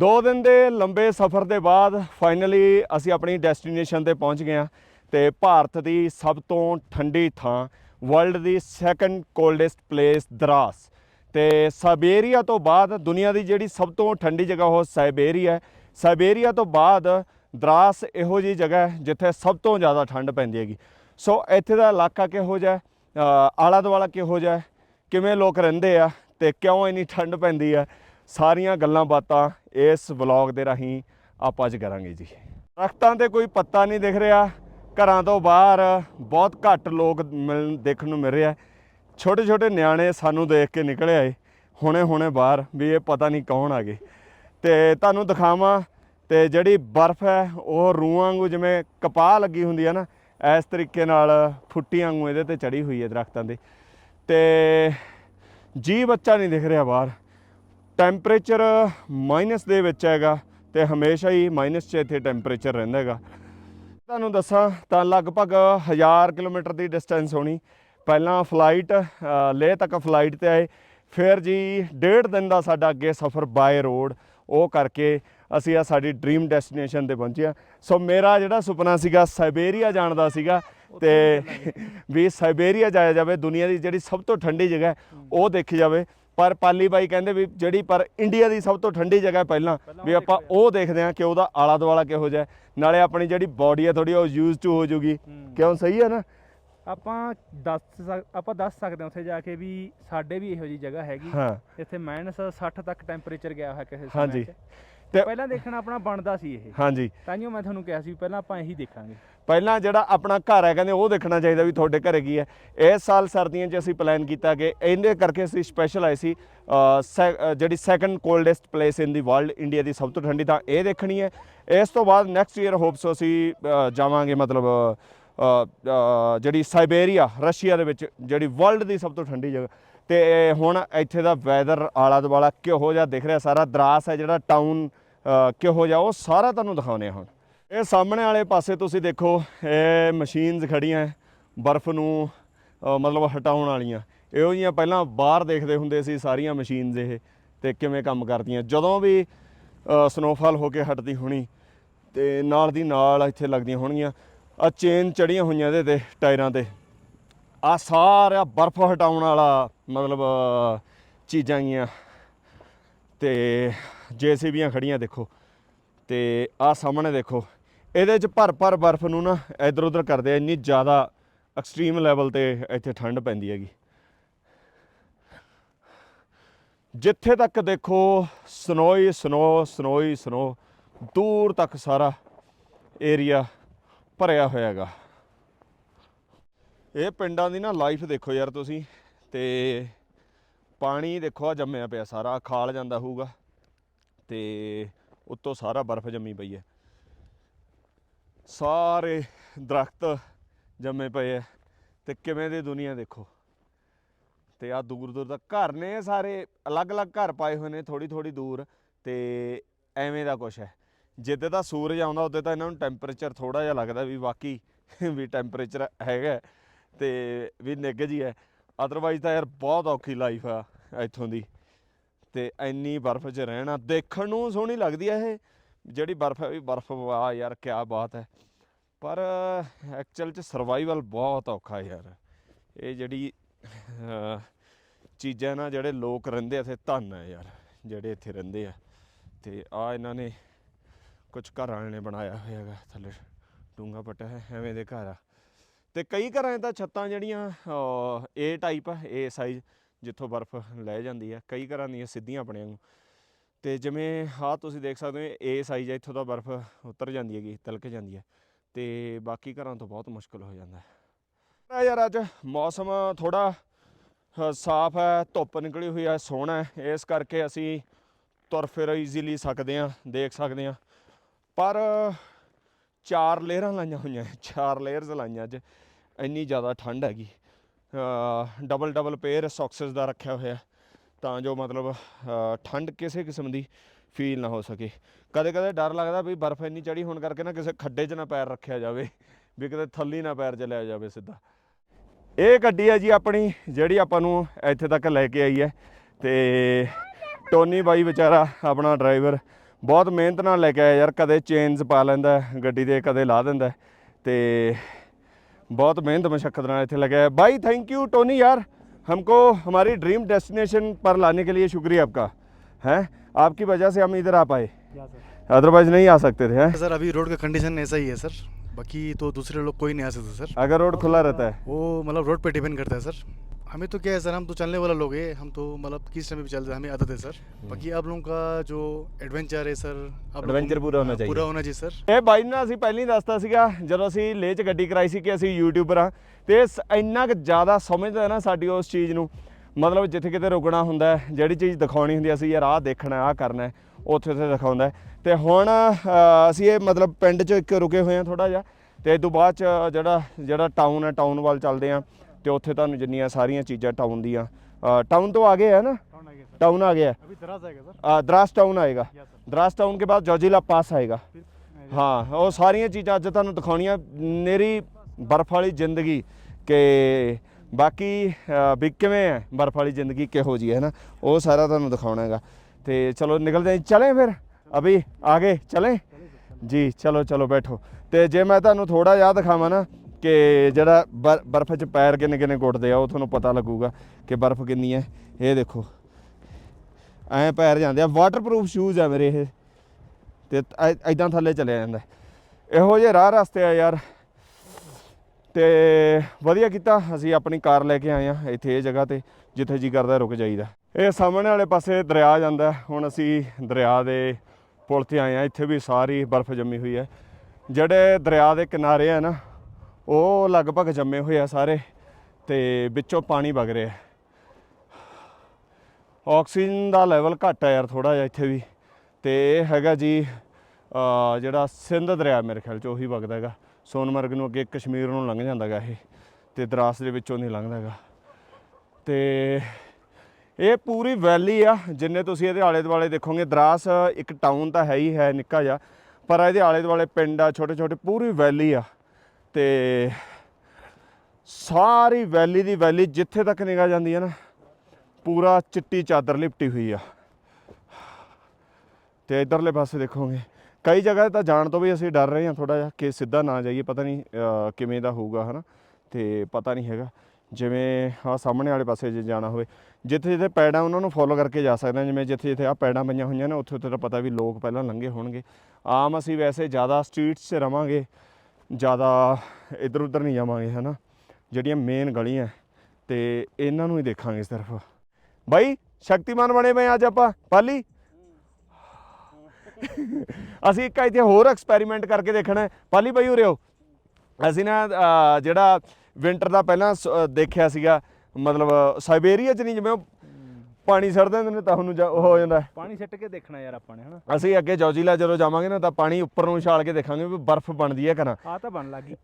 ਦੋ ਦਿਨ ਦੇ ਲੰਬੇ ਸਫ਼ਰ ਦੇ ਬਾਅਦ ਫਾਈਨਲੀ ਅਸੀਂ ਆਪਣੀ ਡੈਸਟੀਨੇਸ਼ਨ ਤੇ ਪਹੁੰਚ ਗਏ ਹਾਂ ਤੇ ਭਾਰਤ ਦੀ ਸਭ ਤੋਂ ਠੰਡੀ ਥਾਂ ਵਰਲਡ ਦੀ ਸੈਕੰਡ ਕੋਲਡੈਸਟ ਪਲੇਸ ਦਰਾਸ। ਤੇ ਸਾਈਬੇਰੀਆ ਤੋਂ ਬਾਅਦ ਦੁਨੀਆ ਦੀ ਜਿਹੜੀ ਸਭ ਤੋਂ ਠੰਡੀ ਜਗ੍ਹਾ ਉਹ ਸਾਈਬੇਰੀਆ ਹੈ। ਸਾਈਬੇਰੀਆ ਤੋਂ ਬਾਅਦ ਦਰਾਸ ਇਹੋ ਜੀ ਜਗ੍ਹਾ ਹੈ ਜਿੱਥੇ ਸਭ ਤੋਂ ਜ਼ਿਆਦਾ ਠੰਡ ਪੈਂਦੀ ਹੈਗੀ। ਸੋ ਇੱਥੇ ਦਾ ਇਲਾਕਾ ਕਿਹੋ ਜਿਹਾ ਆਲਾ ਦੁਆਲਾ ਕਿਹੋ ਜਿਹਾ ਕਿਵੇਂ ਲੋਕ ਰਹਿੰਦੇ ਆ ਤੇ ਕਿਉਂ ਇੰਨੀ ਠੰਡ ਪੈਂਦੀ ਆ? ਸਾਰੀਆਂ ਗੱਲਾਂ ਬਾਤਾਂ ਇਸ ਵਲੌਗ ਦੇ ਰਾਹੀਂ ਆਪਾਂ ਅੱਜ ਕਰਾਂਗੇ ਜੀ। ਦਰਖਤਾਂ ਤੇ ਕੋਈ ਪੱਤਾ ਨਹੀਂ ਦਿਖ ਰਿਹਾ। ਘਰਾਂ ਤੋਂ ਬਾਹਰ ਬਹੁਤ ਘੱਟ ਲੋਕ ਮਿਲਣ ਦੇਖਣ ਨੂੰ ਮਿਲ ਰਿਹਾ। ਛੋਟੇ ਛੋਟੇ ਨਿਆਣੇ ਸਾਨੂੰ ਦੇਖ ਕੇ ਨਿਕਲੇ ਆਏ ਹੁਣੇ ਹੁਣੇ ਬਾਹਰ ਵੀ ਇਹ ਪਤਾ ਨਹੀਂ ਕੌਣ ਆ ਗਏ। ਤੇ ਤੁਹਾਨੂੰ ਦਿਖਾਵਾਂ ਤੇ ਜਿਹੜੀ ਬਰਫ਼ ਹੈ, ਉਹ ਰੂਹਾਂ ਵਾਂਗੂ ਜਿਵੇਂ ਕਪਾਹ ਲੱਗੀ ਹੁੰਦੀ ਹੈ ਨਾ, ਇਸ ਤਰੀਕੇ ਨਾਲ ਫੁੱਟੀਆਂ ਵਾਂਗੂ ਇਹਦੇ ਤੇ ਚੜੀ ਹੋਈ ਹੈ ਦਰਖਤਾਂ ਦੇ ਤੇ ਜੀ ਬੱਚਾ ਨਹੀਂ ਦਿਖ ਰਿਹਾ ਬਾਹਰ। ਟੈਂਪਰੇਚਰ ਮਾਈਨਸ ਦੇ ਵਿੱਚ ਹੈਗਾ ਤੇ ਹਮੇਸ਼ਾ ਹੀ ਮਾਈਨਸ 'ਚ ਇੱਥੇ ਟੈਂਪਰੇਚਰ ਰਹਿੰਦਾ ਹੈਗਾ। ਤੁਹਾਨੂੰ ਦੱਸਾਂ ਤਾਂ ਲਗਭਗ 1000 ਕਿਲੋਮੀਟਰ ਦੀ ਡਿਸਟੈਂਸ ਹੋਣੀ। ਪਹਿਲਾਂ ਫਲਾਈਟ ਲੇਹ ਤੱਕ ਫਲਾਈਟ ਤੇ ਆਏ। ਫਿਰ ਜੀ ਡੇਢ ਦਿਨ ਦਾ ਸਾਡਾ ਅੱਗੇ ਸਫ਼ਰ ਬਾਏ ਰੋਡ ਉਹ ਕਰਕੇ ਅਸੀਂ ਆ ਸਾਡੀ ਡ੍ਰੀਮ ਡੈਸਟੀਨੇਸ਼ਨ ਤੇ ਪਹੁੰਚੇ ਹਾਂ। ਸੋ ਮੇਰਾ ਜਿਹੜਾ ਸੁਪਨਾ ਸੀਗਾ ਸਾਈਬੇਰੀਆ ਜਾਣ ਦਾ ਸੀਗਾ ਤੇ ਵੀ ਸਾਈਬੇਰੀਆ ਜਾਇਆ ਜਾਵੇ ਦੁਨੀਆ ਦੀ ਜਿਹੜੀ ਸਭ ਤੋਂ ਠੰਡੀ ਜਗ੍ਹਾ ਉਹ ਦੇਖੀ ਜਾਵੇ। ਪਰ ਪਾਲੀ ਬਾਈ ਕਹਿੰਦੇ ਵੀ ਜਿਹੜੀ ਪਰ ਇੰਡੀਆ ਦੀ ਸਭ ਤੋਂ ਠੰਡੀ ਜਗ੍ਹਾ ਪਹਿਲਾਂ ਵੀ ਆਪਾਂ ਉਹ ਦੇਖਦੇ ਹਾਂ ਕਿ ਉਹਦਾ ਆਲਾ ਦੁਆਲਾ ਕਿਹੋ ਜਿਹਾ। ਨਾਲੇ ਆਪਣੀ ਜਿਹੜੀ ਬਾਡੀ ਹੈ ਥੋੜੀ ਉਹ ਯੂਜ਼ ਟੂ ਹੋ ਜੂਗੀ। ਕਿਉਂ ਸਹੀ ਹੈ ਨਾ? ਆਪਾਂ ਦੱਸ ਆਪਾਂ ਦੱਸ ਸਕਦੇ ਹਾਂ ਉੱਥੇ ਜਾ ਕੇ ਵੀ ਸਾਡੇ ਵੀ ਇਹੋ ਜੀ ਜਗ੍ਹਾ ਹੈਗੀ। ਇੱਥੇ ਮਾਈਨਸ 60 ਤੱਕ ਟੈਂਪਰੇਚਰ ਗਿਆ ਹੋਇਆ ਕਿਸੇ ਸਮੇਂ ਹਾਂਜੀ। ਤੇ ਪਹਿਲਾਂ ਦੇਖਣਾ ਆਪਣਾ ਬਣਦਾ ਸੀ ਇਹ। ਹਾਂਜੀ। ਤਾਂਹੀਓ ਮੈਂ ਤੁਹਾਨੂੰ ਕਿਹਾ ਸੀ ਪਹਿਲਾਂ ਆਪਾਂ ਇਹੀ ਦੇਖਾਂਗੇ। ਪਹਿਲਾਂ ਜਿਹੜਾ ਆਪਣਾ ਘਰ ਹੈ ਕਹਿੰਦੇ ਉਹ ਦੇਖਣਾ ਚਾਹੀਦਾ ਵੀ ਤੁਹਾਡੇ ਘਰੇ ਕੀ ਹੈ। ਇਸ ਸਾਲ ਸਰਦੀਆਂ 'ਚ ਅਸੀਂ ਪਲਾਨ ਕੀਤਾ ਕਿ ਇਹਦੇ ਕਰਕੇ ਅਸੀਂ ਸਪੈਸ਼ਲ ਆਏ ਸੀ ਜਿਹੜੀ second coldest place in the world India ਦੀ ਸਭ ਤੋਂ ਠੰਡੀ ਤਾਂ ਇਹ ਦੇਖਣੀ ਹੈ। ਇਸ ਤੋਂ ਬਾਅਦ ਨੈਕਸਟ ਈਅਰ ਹੋਪਸ ਅਸੀਂ ਜਾਵਾਂਗੇ ਮਤਲਬ ਜਿਹੜੀ ਸਾਈਬੇਰੀਆ ਰਸ਼ੀਆ ਦੇ ਵਿੱਚ ਜਿਹੜੀ ਵਰਲਡ ਦੀ ਸਭ ਤੋਂ ਠੰਡੀ ਜਗ੍ਹਾ। ਤੇ ਹੁਣ ਇੱਥੇ ਦਾ ਵੈਦਰ ਆਲਾ ਦੁਆਲਾ ਕਿਹੋ ਜਿਹਾ ਦਿਖ ਰਿਹਾ ਸਾਰਾ ਦਰਾਸ ਹੈ ਜਿਹੜਾ ਟਾਊਨ ਕਿਹੋ ਜਿਹਾ ਉਹ ਸਾਰਾ ਤੁਹਾਨੂੰ ਦਿਖਾਉਨੇ ਆ ਹੁਣ। ਇਹ ਸਾਹਮਣੇ ਵਾਲੇ ਪਾਸੇ ਤੁਸੀਂ ਦੇਖੋ, ਇਹ ਮਸ਼ੀਨਸ ਖੜੀਆਂ, ਬਰਫ਼ ਨੂੰ ਮਤਲਬ ਹਟਾਉਣ ਵਾਲੀਆਂ। ਇਹੋ ਜਿਹੀਆਂ ਪਹਿਲਾਂ ਬਾਹਰ ਦੇਖਦੇ ਹੁੰਦੇ ਸੀ ਸਾਰੀਆਂ ਮਸ਼ੀਨਸ ਇਹ, ਤੇ ਕਿਵੇਂ ਕੰਮ ਕਰਦੀਆਂ। ਜਦੋਂ ਵੀ ਸਨੋਫਾਲ ਹੋ ਕੇ ਹਟਦੀ ਹੋਣੀ, ਤੇ ਨਾਲ ਦੀ ਨਾਲ ਇੱਥੇ ਲੱਗਦੀਆਂ ਹੋਣਗੀਆਂ। ਆ ਚੇਨ ਚੜੀਆਂ ਹੋਈਆਂ ਇਹਦੇ ਤੇ, ਟਾਇਰਾਂ ਤੇ। ਆ ਸਾਰਾ ਬਰਫ਼ ਹਟਾਉਣ ਵਾਲਾ, ਮਤਲਬ ਚੀਜ਼ਾਂ ਗੀਆਂ। ਤੇ ਜੇਸੀਬੀਆਂ ਖੜੀਆਂ ਦੇਖੋ ਤੇ ਆਹ ਸਾਹਮਣੇ ਦੇਖੋ, ਇਹਦੇ ਚ ਭਰ ਭਰ ਬਰਫ਼ ਨੂੰ ਨਾ ਇਧਰ ਉਧਰ ਕਰਦੇ ਆ, ਇੰਨੀ ਜ਼ਿਆਦਾ ਐਕਸਟ੍ਰੀਮ ਲੈਵਲ ਤੇ ਇੱਥੇ ਠੰਡ ਪੈਂਦੀ ਹੈਗੀ। ਜਿੱਥੇ ਤੱਕ ਦੇਖੋ, ਸਨੋਈ, ਸਨੋ ਸਨੋਈ, ਸਨੋ, ਦੂਰ ਤੱਕ ਸਾਰਾ ਏਰੀਆ ਭਰਿਆ ਹੋਇਆ ਹੈਗਾ। ਇਹ ਪਿੰਡਾਂ ਦੀ ਨਾ ਲਾਈਫ ਦੇਖੋ ਯਾਰ ਤੁਸੀਂ, ਤੇ ਪਾਣੀ ਦੇਖੋ ਆ ਜੰਮਿਆ ਪਿਆ ਸਾਰਾ, ਖਾਲ ਜਾਂਦਾ ਹੋਊਗਾ। ਤੇ ਉੱਤੋਂ ਸਾਰਾ ਬਰਫ਼ ਜੰਮੀ ਪਈ ਹੈ। ਸਾਰੇ ਦਰਖਤ ਜੰਮੇ ਪਏ ਐ ਤੇ ਕਿਵੇਂ ਦੀ ਦੁਨੀਆ ਦੇਖੋ। ਤੇ ਆ ਦੂਰ ਦੂਰ ਤੱਕ ਘਰ ਨੇ ਸਾਰੇ, ਅਲੱਗ-ਅਲੱਗ ਘਰ ਪਾਏ ਹੋਏ ਨੇ ਥੋੜੀ ਥੋੜੀ ਦੂਰ ਤੇ ਐਵੇਂ ਦਾ ਕੁਛ ਹੈ। ਜਿੱਦੇ ਤਾਂ ਸੂਰਜ ਆਉਂਦਾ ਉੱਤੇ ਤਾਂ ਇਹਨਾਂ ਨੂੰ ਟੈਂਪਰੇਚਰ ਥੋੜਾ ਜਿਹਾ ਲੱਗਦਾ ਵੀ ਵਾਕਈ ਵੀ ਟੈਂਪਰੇਚਰ ਹੈਗਾ ਹੈ ਤੇ ਵੀ ਨਿੱਘ ਜੀ ਹੈ। ਅਦਰਵਾਈਜ਼ ਤਾਂ ਯਾਰ ਬਹੁਤ ਔਖੀ ਲਾਈਫ ਆ ਇੱਥੋਂ ਦੀ। ਤੇ ਇੰਨੀ ਬਰਫ਼ 'ਚ ਰਹਿਣਾ, ਦੇਖਣ ਨੂੰ ਸੋਹਣੀ ਲੱਗਦੀ ਹੈ ਇਹ। ਜਿਹੜੀ ਬਰਫ਼ ਹੈ ਵੀ ਬਰਫ਼, ਵਾਹ ਯਾਰ ਕੀ ਬਾਤ ਹੈ। ਪਰ ਐਕਚੁਅਲ 'ਚ ਸਰਵਾਈਵਲ ਬਹੁਤ ਔਖਾ ਯਾਰ। ਇਹ ਜਿਹੜੀ ਚੀਜ਼ਾਂ ਨਾ ਜਿਹੜੇ ਲੋਕ ਰਹਿੰਦੇ ਆ, ਇੱਥੇ ਧੰਨ ਹੈ ਯਾਰ, ਜਿਹੜੇ ਇੱਥੇ ਰਹਿੰਦੇ ਆ। ਤੇ ਆ ਇਹਨਾਂ ਨੇ ਕੁਝ ਘਰਾਂ ਵਾਲਿਆਂ ਨੇ ਬਣਾਇਆ ਹੋਇਆ ਹੈਗਾ, ਥੱਲੇ ਡੂੰਗਾ ਪੱਟਿਆ ਹੈ, ਐਵੇਂ ਦੇ ਘਰ ਆ। ਤੇ ਕਈ ਘਰਾਂ 'ਚ ਤਾਂ ਛੱਤਾਂ ਜਿਹੜੀਆਂ ਏ ਟਾਈਪ ਆ ਏ ਸਾਈਜ਼ ਜਿੱਥੋਂ ਬਰਫ਼ ਲੈ ਜਾਂਦੀ ਹੈ ਕਈ ਘਰਾਂ ਦੀਆਂ ਸਿੱਧੀਆਂ ਬਣੀਆਂ ਨੂੰ। ਤੇ ਜਿਵੇਂ ਆਹ ਤੁਸੀਂ ਦੇਖ ਸਕਦੇ ਹੋ ਏ ਸਾਈਜ਼ ਆ, ਇੱਥੋਂ ਤਾਂ ਬਰਫ਼ ਉਤਰ ਜਾਂਦੀ ਹੈਗੀ, ਤਿਲਕ ਜਾਂਦੀ ਹੈ ਤੇ ਬਾਕੀ ਘਰਾਂ ਤੋਂ ਬਹੁਤ ਮੁਸ਼ਕਲ ਹੋ ਜਾਂਦਾ ਹੈ। ਯਾਰ ਅੱਜ ਮੌਸਮ ਥੋੜਾ ਸਾਫ਼ ਹੈ, ਧੁੱਪ ਨਿਕਲੀ ਹੋਈ ਹੈ, ਸੋਹਣਾ ਹੈ। ਇਸ ਕਰਕੇ ਅਸੀਂ ਤੁਰ ਫਿਰ ਈਜ਼ੀਲੀ ਸਕਦੇ ਹਾਂ, ਦੇਖ ਸਕਦੇ ਹਾਂ। ਪਰ ਚਾਰ ਲੇਅਰਾਂ ਲਾਈਆਂ ਹੋਈਆਂ, ਚਾਰ ਲੇਅਰਸ ਲਾਈਆਂ ਅੱਜ। ਇੰਨੀ ਜ਼ਿਆਦਾ ਠੰਡ ਹੈਗੀ। ਡਬਲ ਡਬਲ ਪੇਅਰ ਸੌਕਸਸ ਦਾ ਰੱਖਿਆ ਹੋਇਆ ਤਾਂ ਜੋ ਮਤਲਬ ਠੰਡ ਕਿਸੇ ਕਿਸਮ ਦੀ ਫੀਲ ਨਾ ਹੋ ਸਕੇ। ਕਦੇ ਕਦੇ ਡਰ ਲੱਗਦਾ ਵੀ ਬਰਫ਼ ਇੰਨੀ ਚੜੀ ਹੋਣ ਕਰਕੇ ਨਾ ਕਿਸੇ ਖੱਡੇ 'ਚ ਨਾ ਪੈਰ ਰੱਖਿਆ ਜਾਵੇ, ਵੀ ਕਿਤੇ ਥੱਲੀ ਨਾ ਪੈਰ ਚਲਿਆ ਜਾਵੇ ਸਿੱਧਾ। ਇਹ ਗੱਡੀ ਹੈ ਜੀ ਆਪਣੀ, ਜਿਹੜੀ ਆਪਾਂ ਨੂੰ ਇੱਥੇ ਤੱਕ ਲੈ ਕੇ ਆਈ ਹੈ। ਤੇ ਟੋਨੀ ਬਾਈ ਵਿਚਾਰਾ ਆਪਣਾ ਡਰਾਈਵਰ ਬਹੁਤ ਮਿਹਨਤ ਨਾਲ ਲੈ ਕੇ ਆਇਆ ਯਾਰ, ਕਦੇ ਚੇਨਸ ਪਾ ਲੈਂਦਾ, ਗੱਡੀ ਦੇ ਕਦੇ ਲਾ ਦਿੰਦਾ। ਹੈ ਤੇ बहुत मेहनत मशक्क़त ना इतने लगे है। भाई थैंक यू टोनी यार। हमको हमारी ड्रीम डेस्टिनेशन पर लाने के लिए शुक्रिया आपका है? आपकी वजह से हम इधर आ पाए। अदरवाइज़ नहीं आ सकते थे हैं? सर अभी रोड का कंडीशन ऐसा ही है सर। बाकी तो दूसरे लोग कोई नहीं आ सकते सर। अगर रोड खुला रहता है। वो मतलब रोड पे डिपेंड करता है सर। हमें तो क्या है सर हम तो चलने वाला लोग हैं हम तो मतलब किस टाइम भी चलते हैं हमें आदत है सर बाकी आप लोगों का जो एडवेंचर है सर आप लोगों Adventure को- पूरा होना हाँ, चाहिए। पूरा होना चाहिए सर ਇਹ ਬਾਈ ਨੂੰ ਨਾ ਅਸੀਂ ਪਹਿਲਾਂ ਹੀ ਦੱਸਤਾ ਸੀਗਾ ਜਦੋਂ ਅਸੀਂ ਲੇਹ 'ਚ ਗੱਡੀ ਕਰਾਈ ਸੀ ਕਿ ਅਸੀਂ ਯੂਟਿਊਬਰ ਆ ਤੇ ਇਹ ਸ- ਇੰਨਾ ਕੁ ਜ਼ਿਆਦਾ ਸਮਝਦਾ ਹੈ ਨਾ ਸਾਡੀ ਉਸ ਚੀਜ਼ ਨੂੰ ਮਤਲਬ ਜਿੱਥੇ ਕਿਤੇ ਰੁਕਣਾ ਹੁੰਦਾ ਹੈ, ਜਿਹੜੀ ਚੀਜ਼ ਦਿਖਾਉਣੀ ਹੁੰਦੀ ਹੈ, ਅਸੀਂ ਯਾਰ ਆਹ ਦੇਖਣਾ ਆਹ ਕਰਨਾ ਹੈ, ਉੱਥੇ ਉੱਥੇ ਦਿਖਾਉਂਦਾ ਹੈ। ਤੇ ਹੁਣ ਅ, ਅਸੀਂ ਇਹ ਮਤਲਬ ਪਿੰਡ 'ਚ ਇੱਕ ਰੁਕੇ ਹੋਏ ਆ ਥੋੜਾ ਜਿਹਾ ਤੇ ਇਸ ਤੋਂ ਬਾਅਦ 'ਚ ਜਿਹੜਾ ਜਿਹੜਾ ਟਾਊਨ ਹੈ ਟਾਊਨ ਵੱਲ ਚੱਲਦੇ ਆ ਤੇ ਉੱਥੇ ਤੁਹਾਨੂੰ ਜਿੰਨੀਆਂ ਸਾਰੀਆਂ ਚੀਜ਼ਾਂ ਟਾਊਨ ਦੀਆਂ ਟਾਊਨ ਤੋਂ ਆਗੇ ਹੈ ਨਾ टाउन आ गया अभी दराज आएगा सर है द्रास टाउन आएगा द्रास टाउन के बाद जौजिला पास आएगा ਹਾਂ ਉਹ ਸਾਰੀਆਂ ਚੀਜ਼ਾਂ ਅੱਜ ਤੁਹਾਨੂੰ ਦਿਖਾਉਣੀਆਂ ਮੇਰੀ ਬਰਫ਼ ਵਾਲੀ ਜ਼ਿੰਦਗੀ ਕਿ ਬਾਕੀ ਅ, ਵੀ ਕਿਵੇਂ ਹੈ ਬਰਫ਼ ਵਾਲੀ ਜ਼ਿੰਦਗੀ ਕਿਹੋ ਜੀ ਹੈ ਨਾ ਉਹ ਸਾਰਾ ਤੁਹਾਨੂੰ ਦਿਖਾਉਣਾ ਹੈਗਾ ਤੇ ਚਲੋ ਨਿਕਲਦੇ ਹਾਂ ਚਲੇ ਫਿਰ ਅਭੀ ਆਗੇ ਚਲੇ ਜੀ ਚਲੋ ਚਲੋ ਬੈਠੋ ਤੇ ਜੇ ਮੈਂ ਤੁਹਾਨੂੰ ਥੋੜਾ ਜਿਹਾ ਦਿਖਾਵਾਂ ਨਾ ਕਿ ਜਿਹੜਾ ਬਰ- ਬਰਫ਼ 'ਚ ਪੈਰ ਕਿੰਨੇ ਕਿੰਨੇ ਗੁੱਟਦੇ ਆ, ਉਹ ਤੁਹਾਨੂੰ ਪਤਾ ਲੱਗੂਗਾ ਕਿ ਬਰਫ਼ ਕਿੰਨੀ ਹੈ। ਇਹ ਦੇਖੋ। ਐਂ ਪੈਰ ਜਾਂਦੇ ਆ। ਵਾਟਰਪ੍ਰੂਫ ਸ਼ੂਜ਼ ਆ ਮੇਰੇ ਇਹ। ਤੇ ਐਦਾਂ ਥੱਲੇ ਚਲਿਆ ਜਾਂਦਾ। ਇਹੋ ਜਿਹੇ ਰਾਹ ਰਸਤੇ ਆ ਯਾਰ। ਤੇ ਵਧੀਆ ਕੀਤਾ। ਅਸੀਂ ਆਪਣੀ ਕਾਰ ਲੈ ਕੇ ਆਏ ਆ ਇੱਥੇ ਇਹ ਜਗ੍ਹਾ ਤੇ, ਜਿੱਥੇ ਜੀ ਕਰਦਾ ਰੁਕ ਜਾਈਦਾ। ਇਹ ਸਾਹਮਣੇ ਵਾਲੇ ਪਾਸੇ ਦਰਿਆ ਜਾਂਦਾ। ਹੁਣ ਅਸੀਂ ਦਰਿਆ ਦੇ ਪੁਲ ਤੇ ਆਏ ਆ। ਇੱਥੇ ਵੀ ਸਾਰੀ ਬਰਫ਼ ਜੰਮੀ ਹੋਈ ਹੈ। ਜਿਹੜੇ ਦਰਿਆ ਦੇ ਕਿਨਾਰੇ ਆ ਨਾ ਉਹ ਲਗਭਗ ਜੰਮੇ ਹੋਏ ਆ ਸਾਰੇ ਤੇ ਵਿੱਚੋਂ ਪਾਣੀ ਵਗ ਰਿਹਾ। ਹੈ। ਆਕਸੀਜਨ ਦਾ ਲੈਵਲ ਘੱਟ ਆ ਯਾਰ ਥੋੜਾ ਜਿਹਾ ਇੱਥੇ ਵੀ। ਤੇ ਇਹ ਹੈਗਾ ਜੀ ਜਿਹੜਾ ਸਿੰਧ ਦਰਿਆ ਮੇਰੇ ਖਿਆਲ ਚ ਉਹੀ ਵਗਦਾ ਹੈਗਾ। ਸੋਨਮਰਗ ਨੂੰ ਅੱਗੇ ਕਸ਼ਮੀਰ ਨੂੰ ਲੰਘ ਜਾਂਦਾ ਹੈਗਾ ਇਹ ਤੇ ਦਰਾਸ ਦੇ ਵਿੱਚੋਂ ਨਹੀਂ ਲੰਘਦਾ ਹੈਗਾ। ਤੇ ਇਹ ਪੂਰੀ ਵੈਲੀ ਆ, ਜਿੰਨੇ ਤੁਸੀਂ ਇਹਦੇ ਆਲੇ ਦੁਆਲੇ ਦੇਖੋਗੇ, ਦਰਾਸ ਇੱਕ ਟਾਊਨ ਤਾਂ ਹੈ ਹੀ ਹੈ, ਨਿੱਕਾ ਜਿਹਾ। ਪਰ ਇਹਦੇ ਆਲੇ ਦੁਆਲੇ ਪਿੰਡ ਆ ਛੋਟੇ ਛੋਟੇ ਪੂਰੀ ਵੈਲੀ ਆ। ਤੇ ਸਾਰੀ ਵੈਲੀ ਦੀ ਵੈਲੀ ਜਿੱਥੇ ਤੱਕ ਨਿਗਾਹ ਜਾਂਦੀ ਹੈ ਨਾ, ਪੂਰਾ ਚਿੱਟੀ ਚਾਦਰ ਲਿਪਟੀ ਹੋਈ ਆ। ਤੇ ਇਧਰਲੇ ਪਾਸੇ ਦੇਖੋਗੇ, ਕਈ ਜਗ੍ਹਾ ਤਾਂ ਜਾਣ ਤੋਂ ਵੀ ਅਸੀਂ ਡਰ ਰਹੇ ਹਾਂ ਥੋੜਾ ਜਿਹਾ ਕਿ ਸਿੱਧਾ ਨਾ ਜਾਈਏ, ਪਤਾ ਨਹੀਂ ਕਿਵੇਂ ਦਾ ਹੋਊਗਾ, ਹਨਾ? ਤੇ ਪਤਾ ਨਹੀਂ ਹੈਗਾ। ਜਿਵੇਂ ਆ ਸਾਹਮਣੇ ਵਾਲੇ ਪਾਸੇ ਜੇ ਜਾਣਾ ਹੋਵੇ, ਜਿੱਥੇ ਜਿੱਥੇ ਪੈੜਾਂ ਉਹਨਾਂ ਨੂੰ ਫੋਲੋ ਕਰਕੇ ਜਾ ਸਕਦੇ ਹਾਂ, ਜਿਵੇਂ ਜਿੱਥੇ ਜਿੱਥੇ ਆ ਪੈੜਾਂ ਪਈਆਂ ਹੋਈਆਂ ਨੇ, ਉੱਥੇ ਉੱਥੇ ਤਾਂ ਪਤਾ ਵੀ ਲੋਕ ਪਹਿਲਾਂ ਲੰਘੇ ਹੋਣਗੇ। ਆਮ ਅਸੀਂ ਵੈਸੇ ਜ਼ਿਆਦਾ ਸਟਰੀਟਸ 'ਚ ਰਵਾਂਗੇ ਜ਼ਿਆਦਾ ਇੱਧਰ ਉੱਧਰ ਨਹੀਂ ਜਾਵਾਂਗੇ, ਹਨਾ? ਜਿਹੜੀਆਂ ਮੇਨ ਗਲੀਆਂ, ਤੇ ਇਹਨਾਂ ਨੂੰ ਹੀ ਦੇਖਾਂਗੇ ਸਿਰਫ। ਬਾਈ, ਸ਼ਕਤੀਮਾਨ ਬਣੇ ਪਏ ਅੱਜ ਆਪਾਂ। ਪਾਲੀ? ਅਸੀਂ ਇੱਕ ਇੱਥੇ ਹੋਰ ਐਕਸਪੈਰੀਮੈਂਟ ਕਰਕੇ ਦੇਖਣਾ ਪਾਲੀ ਬਾਈ ਉਰੇ ਹੋ ਅਸੀਂ ਨਾ ਜਿਹੜਾ ਵਿੰਟਰ ਦਾ ਪਹਿਲਾਂ ਸ- ਦੇਖਿਆ ਸੀਗਾ, ਮਤਲਬ ਸਾਈਬੇਰੀਆ ਚ ਨਹੀਂ, ਜਿਵੇਂ ਉਹ ਪਾਣੀ ਛੱਡ ਦਿੰਦੇ ਨੇ ਤਾਂ ਉਹਨੂੰ ਜਾ- ਉਹ ਹੋ ਜਾਂਦਾ। ਹੈ। ਪਾਣੀ ਸਿੱਟ ਕੇ ਦੇਖਣਾ ਯਾਰ ਆਪਾਂ ਨੇ ਹਨਾ? ਅਸੀਂ ਅੱਗੇ ਜੌਜੀਲਾ ਜਦੋਂ ਜਾਵਾਂਗੇ ਨਾ ਤਾਂ ਪਾਣੀ ਉੱਪਰ ਨੂੰ ਛਾਲ ਕੇ ਦੇਖਾਂਗੇ ਵੀ ਬਰਫ਼ ਬਣਦੀ ਹੈ ਕਰਾਂ ਆ ਤਾਂ ਬਣ ਲੱਗੀ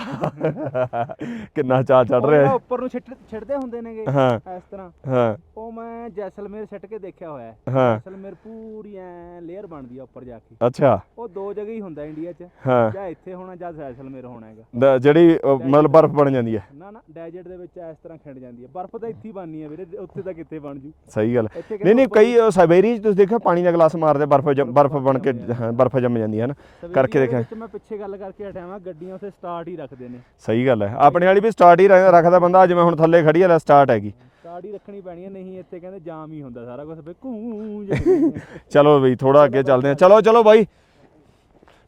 ਕਿੰਨਾ ਚਾਹ ਚੜ ਰਿਹਾ ਹੈ। ਉੱਪਰ ਨੂੰ ਛਿੱਟ ਛਿੜਦੇ ਹੁੰਦੇ ਨੇਗੇ ਹਾਂ। ਇਸ ਤਰ੍ਹਾਂ। ਹਾਂ। ਉਹ ਮੈਂ ਜੈਸਲਮੇਰ ਸਿੱਟ ਕੇ ਦੇਖਿਆ ਹੋਇਆ ਹੈ। ਹਾਂ। ਜੈਸਲਮੇਰ ਪੂਰੀ ਐ ਲੇਅਰ ਬਣਦੀ ਆ ਉੱਪਰ ਜਾ ਕੇ। ਅੱਛਾ। ਉਹ ਦੋ ਜਗ੍ਹਾ ਹੀ ਹੁੰਦਾ ਇੰਡੀਆ 'ਚ। ਹਾਂ। ਜਾਂ ਇੱਥੇ ਹੋਣਾ ਜਾਂ ਜੈਸਲਮੇਰ ਹੋਣਾ ਹੈਗਾ। ਦ- ਜਿਹੜੀ ਮਤਲਬ ਬਰਫ਼ ਬਣ ਜਾਂਦੀ ਹੈ। ਨਾ ਨਾ ਡੈਜ਼ਰਟ ਦੇ ਵਿੱਚ ਇਸ ਤਰ੍ਹਾਂ ਖਿੰਡ ਜਾਂਦੀ ਹੈ। ਬਰਫ਼ ਤਾਂ ਇੱਥੇ ਹੀ ਬਣਨੀ ਹੈ ਵੀਰੇ ਉੱਥੇ ਤਾਂ ਕਿੱਥੇ ਬਣ ਜੂ। ਸਹੀ ਗੱਲ। ਹੈ। ਇੱਥੇ ਨਹੀਂ ਨਹੀਂ ਕਈ ਸਾਈਬੇਰੀਆ ਚ ਤੁਸੀਂ ਦੇਖਿਆ ਪਾਣੀ ਦਾ ਗਲਾਸ ਮਾਰਦੇ ਬਰਫ਼ ਜੰਮ- ਬਰਫ਼ ਬਣ ਕੇ ਹਾਂ, ਬਰਫ਼ ਜੰਮ ਜਾਂਦੀ ਹੈ ਨਾ। ਕਰਕੇ ਦੇਖਿਆ। ਵਿੱਚ ਮੈਂ ਪਿੱਛੇ ਗੱਲ ਕਰਕੇ ਹਟਿਆ ਵਾਂ ਗੱਡੀਆਂ ਉੱਥੇ ਸਟਾਰਟ ਹੀ ਰੱਖਦੇ ਨੇ। ਸਹੀ ਗੱਲ ਹੈ। ਆਪਣੇ ਵਾਲੀ ਵੀ ਸਟਾਰਟ ਹੀ ਰੱਖਦਾ ਬੰਦਾ ਜਿਵੇਂ ਹੁਣ ਥੱਲੇ ਖੜੀ ਲੈ ਸਟਾਰਟ ਹੈਗੀ। ਸਟਾਰਟ ਹੀ ਰੱਖਣੀ ਪੈਣੀ ਹੈ ਨਹੀਂ ਇੱਥੇ ਕਹਿੰਦੇ ਜਾਮ ਹੀ ਹੁੰਦਾ ਸਾਰਾ ਕੁਝ ਫੇ ਕੂੰ ਚਲੋ ਬਈ ਥੋੜਾ ਅੱਗੇ ਚੱਲਦੇ ਹਾਂ। ਚਲੋ ਚਲੋ ਬਾਈ।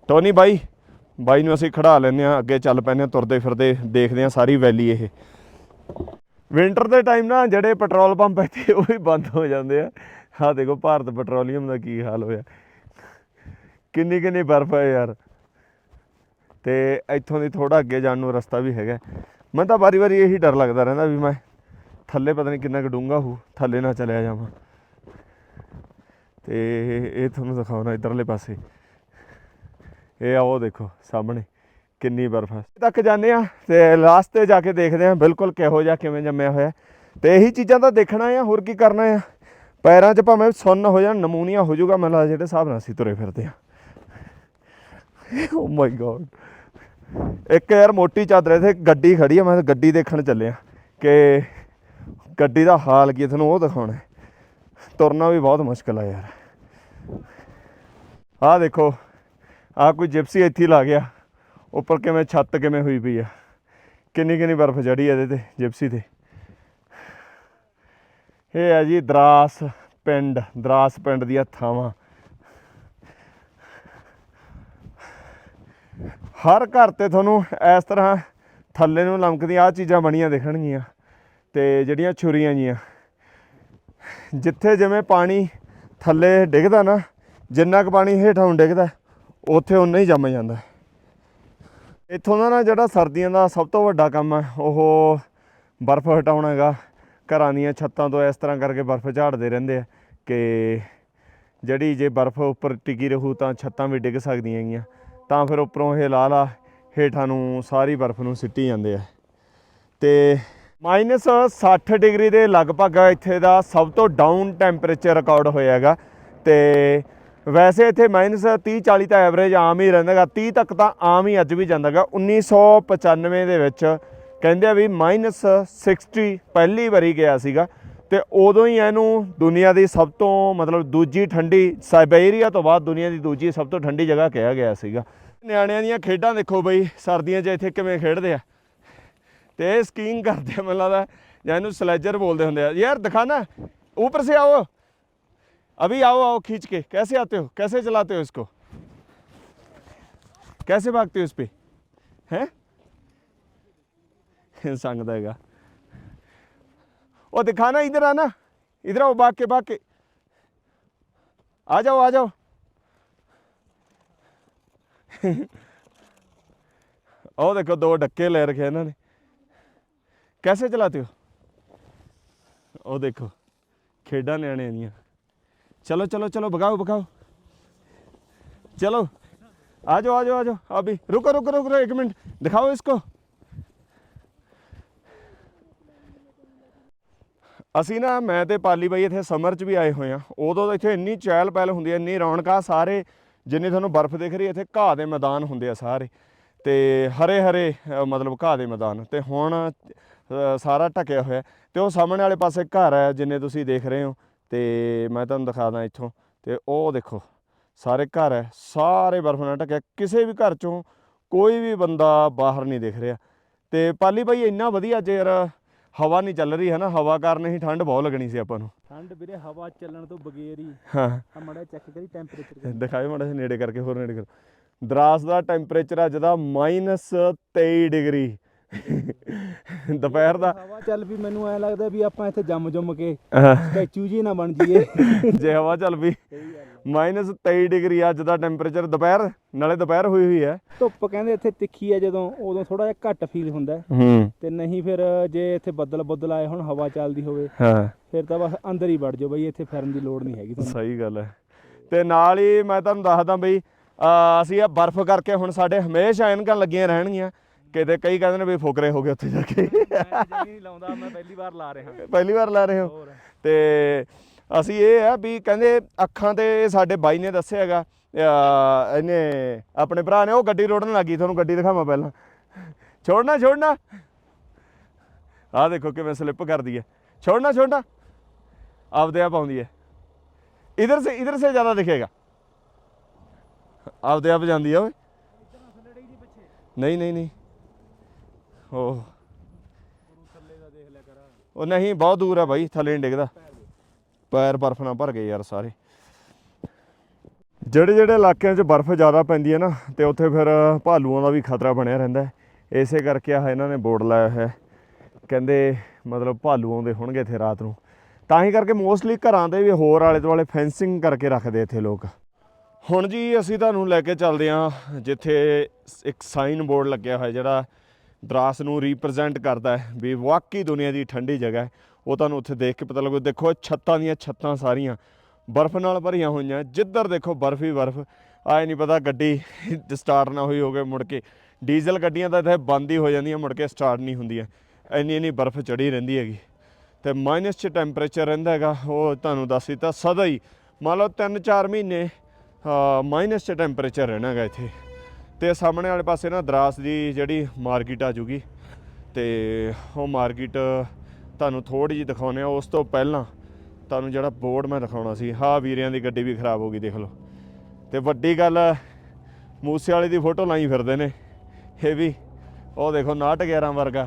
ਟੋਨੀ ਬਾਈ ਬਾਈ ਨੂੰ ਅਸੀਂ ਖੜਾ ਲੈਂਦੇ ਹਾਂ ਅੱਗੇ ਚੱਲ ਪੈਂਦੇ ਹਾਂ ਤੁਰਦੇ ਫਿਰਦੇ ਦੇਖਦੇ ਹਾਂ ਸਾਰੀ ਵੈਲੀ ਇਹ। ਵਿੰਟਰ ਦੇ ਟਾਈਮ ਨਾ ਜਿਹੜੇ ਪੈਟਰੋਲ ਪੰਪ ਇੱਥੇ ਉਹ ਵੀ ਬੰਦ ਹੋ ਜਾਂਦੇ ਆ। ਆਹ ਦੇਖੋ ਭਾਰਤ ਪੈਟਰੋਲੀਅਮ ਦਾ ਕੀ ਹਾਲ ਹੋਇਆ। ਕਿੰਨੀ ਕਿੰਨੀ ਬਰਫ਼ ਹੈ ਯਾਰ। ਤੇ ਇੱਥੋਂ ਦੀ ਥੋੜਾ ਅੱਗੇ ਜਾਣ ਨੂੰ ਰਸਤਾ ਵੀ ਹੈਗਾ। ਮੈਨੂੰ ਤਾਂ ਵਾਰੀ ਵਾਰੀ ਇਹੀ ਡਰ ਲੱਗਦਾ ਰਹਿੰਦਾ ਵੀ ਮੈਂ ਥੱਲੇ ਪਤਾ ਨਹੀਂ ਕਿੰਨਾ ਕੁ ਡੂੰਘਾ ਹੋ ਥੱਲੇ ਨਾ ਚਲਿਆ ਜਾਵਾਂ। ਤੇ ਇਹ ਤੁਹਾਨੂੰ ਦਿਖਾਉਣਾ ਇਧਰਲੇ ਪਾਸੇ। ਇਹ ਆਓ ਦੇਖੋ ਸਾਹਮਣੇ, ਕਿੰਨੀ ਬਰਫ਼ ਹੈ ਤੱਕ ਜਾਂਦੇ ਆ ਤੇ ਲਾਸਟ ਤੇ ਜਾ ਕੇ ਦੇਖਦੇ ਆ ਬਿਲਕੁਲ ਕਿਹੋ ਜਿਹਾ ਕਿਵੇਂ ਜੰਮਿਆ ਹੋਇਆ। ਤੇ ਇਹੀ ਚੀਜ਼ਾਂ ਤਾਂ ਦੇਖਣਾ ਆ, ਹੋਰ ਕੀ ਕਰਨਾ ਆ। ਪੈਰਾਂ 'ਚ ਭਾਵੇਂ ਸੁੰਨ ਹੋ ਜਾਣ, ਨਮੂਨੀਆ ਹੋ ਜਾਊਗਾ ਮੈਨੂੰ ਲੱਗਦਾ ਜਿਹੜੇ ਹਿਸਾਬ ਨਾਲ ਅਸੀਂ ਤੁਰੇ ਫਿਰਦੇ ਆ ਓ ਮਾਈ ਗॉड ਇੱਕ ਯਾਰ ਮੋਟੀ ਚਾਦਰ ਇੱਥੇ ਗੱਡੀ ਖੜੀ ਆ ਮੈਂ ਤਾਂ ਗੱਡੀ ਦੇਖਣ ਚੱਲਿਆ ਕਿ ਗੱਡੀ ਦਾ ਹਾਲ ਕੀ ਹੈ, ਤੁਹਾਨੂੰ ਉਹ ਦਿਖਾਉਣਾ ਤੁਰਨਾ ਵੀ ਬਹੁਤ ਮੁਸ਼ਕਲ ਆ ਯਾਰ। ਆਹ ਦੇਖੋ ਆਹ ਕੋਈ ਜਿਪਸੀ ਇੱਥੇ ਲਾ ਗਿਆ। ਉੱਪਰ ਕਿਵੇਂ ਛੱਤ ਕਿਵੇਂ ਹੋਈ ਪਈ ਆ। ਕਿੰਨੀ ਕਿੰਨੀ ਬਰਫ਼ ਜੜੀ ਇਹਦੇ ਤੇ ਜਿਪਸੀ ਤੇ। ਇਹ ਹੈ ਜੀ ਦਰਾਸ ਪਿੰਡ ਦਰਾਸ ਪਿੰਡ ਦੀਆਂ ਥਾਵਾਂ। ਹਰ ਘਰ ਤੇ ਤੁਹਾਨੂੰ ਇਸ ਤਰ੍ਹਾਂ ਥੱਲੇ ਨੂੰ ਲਮਕਦੀਆਂ ਆ ਚੀਜ਼ਾਂ ਬਣੀਆਂ ਦੇਖਣਗੀਆਂ ਤੇ ਜਿਹੜੀਆਂ ਛੁਰੀਆਂ ਜੀਆਂ। ਜਿੱਥੇ ਜਿਵੇਂ ਪਾਣੀ ਥੱਲੇ ਡਿੱਗਦਾ ਨਾ, ਜਿੰਨਾ ਕੁ ਪਾਣੀ ਹੇਠਾਂ ਨੂੰ ਡਿੱਗਦਾ, ਉੱਥੇ ਉਨਾ ਹੀ ਜੰਮ ਜਾਂਦਾ। ਇੱਥੋਂ ਦਾ ਨਾ ਜਿਹੜਾ ਸਰਦੀਆਂ ਦਾ ਸਭ ਤੋਂ ਵੱਡਾ ਕੰਮ ਹੈ ਉਹ ਬਰਫ਼ ਹਟਾਉਣਾ ਹੈਗਾ। ਘਰਾਂ ਦੀਆਂ ਛੱਤਾਂ ਤੋਂ ਇਸ ਤਰ੍ਹਾਂ ਕਰਕੇ ਬਰਫ਼ ਝਾੜਦੇ ਰਹਿੰਦੇ ਆ ਕਿ ਜਿਹੜੀ ਜੇ ਬਰਫ਼ ਉੱਪਰ ਟਿਕੀ ਰਹੂ ਤਾਂ ਛੱਤਾਂ ਵੀ ਡਿੱਗ ਸਕਦੀਆਂ ਹੈਗੀਆਂ। ਤਾਂ ਫਿਰ ਉੱਪਰੋਂ ਇਹ ਲਾ ਲਾ ਹੇਠਾਂ ਨੂੰ ਸਾਰੀ ਬਰਫ਼ ਨੂੰ ਸਿੱਟੀ ਜਾਂਦੇ ਆ। ਤੇ ਮਾਈਨਸ 60 ਡਿਗਰੀ ਦੇ ਲਗਭਗ ਇੱਥੇ ਦਾ ਸਭ ਤੋਂ ਡਾਊਨ ਟੈਂਪਰੇਚਰ ਰਿਕਾਰਡ ਹੋਇਆ ਹੈਗਾ ਤੇ ਵੈਸੇ ਇੱਥੇ ਮਾਈਨਸ 30 40 ਤਾਂ ਐਵਰੇਜ ਆਮ ਹੀ ਰਹਿੰਦਾਗਾ। 30 ਤੱਕ ਤਾਂ ਆਮ ਹੀ ਅੱਜ ਵੀ ਜਾਂਦਾਗਾ। 1995 ਦੇ ਵਿੱਚ ਕਹਿੰਦੇ ਆ ਵੀ ਮਾਈਨਸ 60 ਪਹਿਲੀ ਵਾਰੀ ਗਿਆ ਸੀਗਾ। ਤੇ ਉਦੋਂ ਹੀ ਇਹਨੂੰ ਦੁਨੀਆ ਦੀ ਸਭ ਤੋਂ ਮਤਲਬ ਦੂਜੀ ਠੰਡੀ ਸਾਈਬੇਰੀਆ ਤੋਂ ਬਾਅਦ ਦੁਨੀਆ ਦੀ ਦੂਜੀ ਸਭ ਤੋਂ ਠੰਡੀ ਜਗ੍ਹਾ ਕਿਹਾ ਗਿਆ ਸੀਗਾ। ਨਿਆਣਿਆਂ ਦੀਆਂ ਖੇਡਾਂ ਦੇਖੋ ਬਈ ਸਰਦੀਆਂ 'ਚ ਇੱਥੇ ਕਿਵੇਂ ਖੇਡਦੇ ਆ ਤੇ ਇਹ ਸਕੀਇੰਗ ਕਰਦੇ ਆ ਮੈਨੂੰ ਲੱਗਦਾ ਜਾਂ ਇਹਨੂੰ ਸਲੈਜਰ ਬੋਲਦੇ ਹੁੰਦੇ ਆ यार दिखाना ऊपर से आओ अभी आओ आओ खींच के कैसे आते हो कैसे चलाते हो इसको कैसे भागते हो इस पे हैं संगदा हैगा ਉਹ ਦਿਖਾਣਾ ਇਧਰ ਆਣਾ ਇਧਰ ਆਓ ਭਾਗ ਕੇ ਭਾਗ ਕੇ ਆ ਜਾਓ ਆ ਜਾਓ ਉਹ ਦੇਖੋ ਦੋ ਡੱਕੇ ਲੈ ਰੱਖੇ ਇਹਨਾਂ ਨੇ कैसे चलाते हो ਉਹ ਦੇਖੋ ਖੇਡਾਂ ਨਿਆਣਿਆਂ ਦੀਆਂ ਚਲੋ ਚਲੋ ਚਲੋ ਭਗਾਓ ਭਗਾਓ ਚਲੋ आ जाओ आ जाओ आ जाओ अभी रुको रुको रुको एक मिनट दिखाओ इसको ਅਸੀਂ ਨਾ ਮੈਂ ਤੇ ਪਾਲੀ ਬਾਈ ਇੱਥੇ ਸਮਰ 'ਚ ਵੀ ਆਏ ਹੋਏ ਆ ਉਦੋਂ ਤਾਂ ਇੱਥੇ ਇੰਨੀ ਚਹਿਲ ਪਹਿਲ ਹੁੰਦੀ ਹੈ ਇੰਨੀ ਰੌਣਕਾਂ ਸਾਰੇ ਜਿੰਨੀ ਤੁਹਾਨੂੰ ਬਰਫ਼ ਦਿਖ ਰਹੀ ਹੈ, ਇੱਥੇ ਘਾਹ ਦੇ ਮੈਦਾਨ ਹੁੰਦੇ ਆ ਸਾਰੇ। ਤੇ ਹਰੇ ਹਰੇ ਮਤਲਬ ਘਾਹ ਦੇ ਮੈਦਾਨ। ਤੇ ਹੁਣ ਸਾਰਾ ਢਕਿਆ ਹੋਇਆ ਤੇ ਉਹ ਸਾਹਮਣੇ ਵਾਲੇ ਪਾਸੇ ਘਰ ਹੈ, ਜਿੰਨੇ ਤੁਸੀਂ ਦੇਖ ਰਹੇ ਹੋ। ਤੇ ਮੈਂ ਤੁਹਾਨੂੰ ਦਿਖਾ ਦਾਂ ਇੱਥੋਂ। ਤੇ ਉਹ ਦੇਖੋ, ਸਾਰੇ ਘਰ ਹੈ। ਸਾਰੇ ਬਰਫ਼ ਨਾਲ ਢਕਿਆ। ਕਿਸੇ ਵੀ ਘਰ ਚੋਂ ਕੋਈ ਵੀ ਬੰਦਾ ਬਾਹਰ ਨਹੀਂ ਦਿਖ ਰਿਹਾ। ਤੇ ਪਾਲੀ ਭਾਈ, ਇੰਨਾ ਵਧੀਆ ਜੇ ਯਾਰ ਹਵਾ ਨਹੀਂ ਚੱਲ ਰਹੀ ਹੈ ਨਾ ਹਵਾ ਕਾਰਨ ਹੀ ਠੰਡ ਬਹੁਤ ਲੱਗਣੀ ਸੀ ਆਪਾਂ ਨੂੰ। ਠੰਡ ਵੀਰੇ ਹਵਾ ਚੱਲਣ ਤੋਂ ਬਗੈਰ ਹੀ। ਹਾਂ। ਆ ਮੜਾ ਚੈੱਕ ਕਰੀ ਟੈਂਪਰੇਚਰ ਦਿਖਾਇਓ ਮਾੜਾ ਨੇੜੇ ਕਰਕੇ ਹੋਰ ਨੇੜੇ ਕਰੋ ਦਰਾਸ ਦਾ ਟੈਂਪਰੇਚਰ ਅੱਜ ਦਾ -23 ਡਿਗਰੀ। ਦੁਪਹਿਰ ਦਾ। ਹਵਾ ਚੱਲ ਵੀ ਮੈਨੂੰ ਐ ਲੱਗਦਾ ਵੀ ਆਪਾਂ ਇੱਥੇ ਜੰਮ ਜੁੰਮ ਕੇ ਸਟੈਚੂ ਜੀ ਨਾ ਬਣ ਜਾਈਏ। ਜੇ ਹਵਾ ਚੱਲ ਵੀ -23 ਡਿਗਰੀ ਅੱਜ ਦਾ ਟੈਂਪਰੇਚਰ ਦੁਪਹਿਰ ਨਾਲੇ ਦੁਪਹਿਰ ਹੋਈ ਹੋਈ ਹੈ। ਧੁੱਪ ਕਹਿੰਦੇ ਇੱਥੇ ਤਿੱਖੀ ਆ ਜਦੋਂ ਉਦੋਂ ਥੋੜਾ ਜਿਹਾ ਘੱਟ ਫੀਲ ਹੁੰਦਾ ਹੈ। ਹੂੰ। ਤੇ ਨਹੀਂ ਫਿਰ ਜੇ ਇੱਥੇ ਬੱਦਲ ਬੱਦਲ ਆਏ ਹੁਣ ਹਵਾ ਚੱਲਦੀ ਹੋਵੇ ਹਾਂ। ਫਿਰ ਤਾਂ ਬਸ ਅੰਦਰ ਹੀ ਵੜ ਜਾਓ ਬਈ ਇੱਥੇ ਫਿਰਨ ਦੀ ਲੋੜ ਨਹੀਂ ਹੈਗੀ ਤੁਹਾਨੂੰ। ਸਹੀ ਗੱਲ ਹੈ। ਤੇ ਨਾਲ ਹੀ ਮੈਂ ਤੁਹਾਨੂੰ ਦੱਸਦਾ ਬਈ ਅਸੀਂ ਇਹ ਬਰਫ਼ ਕਰਕੇ ਹੁਣ ਸਾਡੇ ਹਮੇਸ਼ਾ ਐਨਕਾਂ ਲੱਗੀਆਂ ਰਹਿਣਗੀਆਂ। ਕਿਤੇ ਕਈ ਕਹਿੰਦੇ ਨੇ ਵੀ ਫੁਕਰੇ ਹੋ ਗਏ ਉੱਥੇ ਜਾ ਕੇ। ਮੈਂ ਨਹੀਂ ਲਾਉਂਦਾ ਮੈਂ ਪਹਿਲੀ ਵਾਰ ਲਾ ਰਿਹਾ। ਪਹਿਲੀ ਵਾਰ ਲੈ ਰਹੇ ਹੋ। ਤੇ ਅਸੀਂ ਇਹ ਆ ਵੀ ਕਹਿੰਦੇ ਅੱਖਾਂ ਤੇ ਸਾਡੇ ਬਾਈ ਨੇ ਦੱਸਿਆ ਹੈਗਾ ਇਹਨੇ ਆਪਣੇ ਭਰਾ ਨੇ ਉਹ ਗੱਡੀ ਰੋੜਨ ਲੱਗੀ, ਤੁਹਾਨੂੰ ਗੱਡੀ ਦਿਖਾਵਾਂ ਪਹਿਲਾਂ। ਛੋੜਨਾ ਛੋੜਨਾ। ਆਹ ਦੇਖੋ ਕਿਵੇਂ ਸਲਿੱਪ ਕਰਦੀ ਹੈ। ਛੋੜਨਾ ਛੋੜਨਾ। ਆਪਦੇ ਆਪ ਆਉਂਦੀ ਹੈ। ਇਧਰ ਸੇ ਇਧਰ ਸੇ ਜ਼ਿਆਦਾ ਦਿਖੇਗਾ। ਆਪਦੇ ਆਪ ਜਾਂਦੀ ਆ ਓਏ। ਨਹੀਂ ਨਹੀਂ ਨਹੀਂ। ਉਹ ਉਹ ਨਹੀਂ, ਬਹੁਤ ਦੂਰ ਹੈ ਬਾਈ, ਥੱਲੇ ਨਹੀਂ ਡਿੱਗਦਾ। ਪੈਰ ਬਰਫ਼ ਨਾਲ ਭਰ ਗਏ ਯਾਰ ਸਾਰੇ। ਜਿਹੜੇ ਜਿਹੜੇ ਇਲਾਕਿਆਂ 'ਚ ਬਰਫ਼ ਜ਼ਿਆਦਾ ਪੈਂਦੀ ਹੈ ਨਾ, ਤੇ ਉੱਥੇ ਫਿਰ ਭਾਲੂਆਂ ਦਾ ਵੀ ਖਤਰਾ ਬਣਿਆ ਰਹਿੰਦਾ ਇਸੇ ਕਰਕੇ ਆ ਇਹਨਾਂ ਨੇ ਬੋਰਡ ਲਾਇਆ ਹੋਇਆ ਕਹਿੰਦੇ ਮਤਲਬ ਭਾਲੂ ਆਉਂਦੇ ਹੋਣਗੇ ਇੱਥੇ ਰਾਤ ਨੂੰ। ਤਾਂ ਹੀ ਕਰਕੇ ਮੋਸਟਲੀ ਘਰਾਂ ਦੇ ਵੀ ਹੋਰ ਆਲੇ ਦੁਆਲੇ ਫੈਂਸਿੰਗ ਕਰਕੇ ਰੱਖਦੇ ਇੱਥੇ ਲੋਕ। ਹੁਣ ਜੀ ਅਸੀਂ ਤੁਹਾਨੂੰ ਲੈ ਕੇ ਚੱਲਦੇ ਹਾਂ, ਜਿੱਥੇ ਇੱਕ ਸਾਈਨ ਬੋਰਡ ਲੱਗਿਆ ਹੋਇਆ ਜਿਹੜਾ ਦਰਾਸ ਨੂੰ ਰਿਪਰੈਜ਼ੈਂਟ ਕਰਦਾ ਹੈ ਵੀ ਵਾਕਈ ਦੁਨੀਆ ਦੀ ਠੰਡੀ ਜਗ੍ਹਾ ਹੈ। ਉਹ ਤੁਹਾਨੂੰ ਉੱਥੇ ਦੇਖ ਕੇ ਪਤਾ ਲੱਗੂ। ਦੇਖੋ ਛੱਤਾਂ ਦੀਆਂ ਛੱਤਾਂ ਸਾਰੀਆਂ ਬਰਫ਼ ਨਾਲ ਭਰੀਆਂ ਹੋਈਆਂ। ਜਿੱਧਰ ਦੇਖੋ, ਬਰਫ਼ ਹੀ ਬਰਫ਼। ਆਏ ਨਹੀਂ ਪਤਾ ਗੱਡੀ ਸਟਾਰਟ ਨਾ ਹੋਈ ਹੋਵੇ ਮੁੜ ਕੇ। ਡੀਜ਼ਲ ਗੱਡੀਆਂ ਤਾਂ ਇੱਥੇ ਬੰਦ ਹੀ ਹੋ ਜਾਂਦੀਆਂ, ਮੁੜ ਕੇ ਸਟਾਰਟ ਨਹੀਂ ਹੁੰਦੀਆਂ। ਇੰਨੀ ਇੰਨੀ ਬਰਫ਼ ਚੜੀ ਰਹਿੰਦੀ ਹੈਗੀ। ਤੇ ਮਾਈਨਸ 'ਚ ਟੈਂਪਰੇਚਰ ਰਹਿੰਦਾ ਹੈਗਾ, ਉਹ ਤੁਹਾਨੂੰ ਦੱਸ ਦਿੱਤਾ, ਸਦਾ ਹੀ। ਮੰਨ ਲਓ 3-4 ਮਹੀਨੇ ਮਾਈਨਸ 'ਚ ਟੈਂਪਰੇਚਰ ਰਹਿਣਾ ਹੈਗਾ ਇੱਥੇ। ਤੇ ਸਾਹਮਣੇ ਵਾਲੇ ਪਾਸੇ ਨਾ ਦਰਾਸ ਦੀ ਜਿਹੜੀ ਮਾਰਕੀਟ ਆ ਜੂਗੀ। ਤੇ ਉਹ ਮਾਰਕੀਟ ਤੁਹਾਨੂੰ ਥੋੜੀ ਜਿਹੀ ਦਿਖਾਉਂਦੇ ਆ ਉਸ ਤੋਂ ਪਹਿਲਾਂ ਤੁਹਾਨੂੰ ਜਿਹੜਾ ਬੋਰਡ ਮੈਂ ਦਿਖਾਉਣਾ ਸੀ ਹਾਂ ਵੀਰਿਆਂ ਦੀ ਗੱਡੀ ਵੀ ਖਰਾਬ ਹੋ ਗਈ, ਦੇਖ ਲਓ। ਤੇ ਵੱਡੀ ਗੱਲ ਮੂਸੇ ਵਾਲੇ ਦੀ ਫੋਟੋ ਲਾਈ ਫਿਰਦੇ ਨੇ। ਇਹ ਵੀ, ਉਹ ਦੇਖੋ 911 ਵਰਗਾ।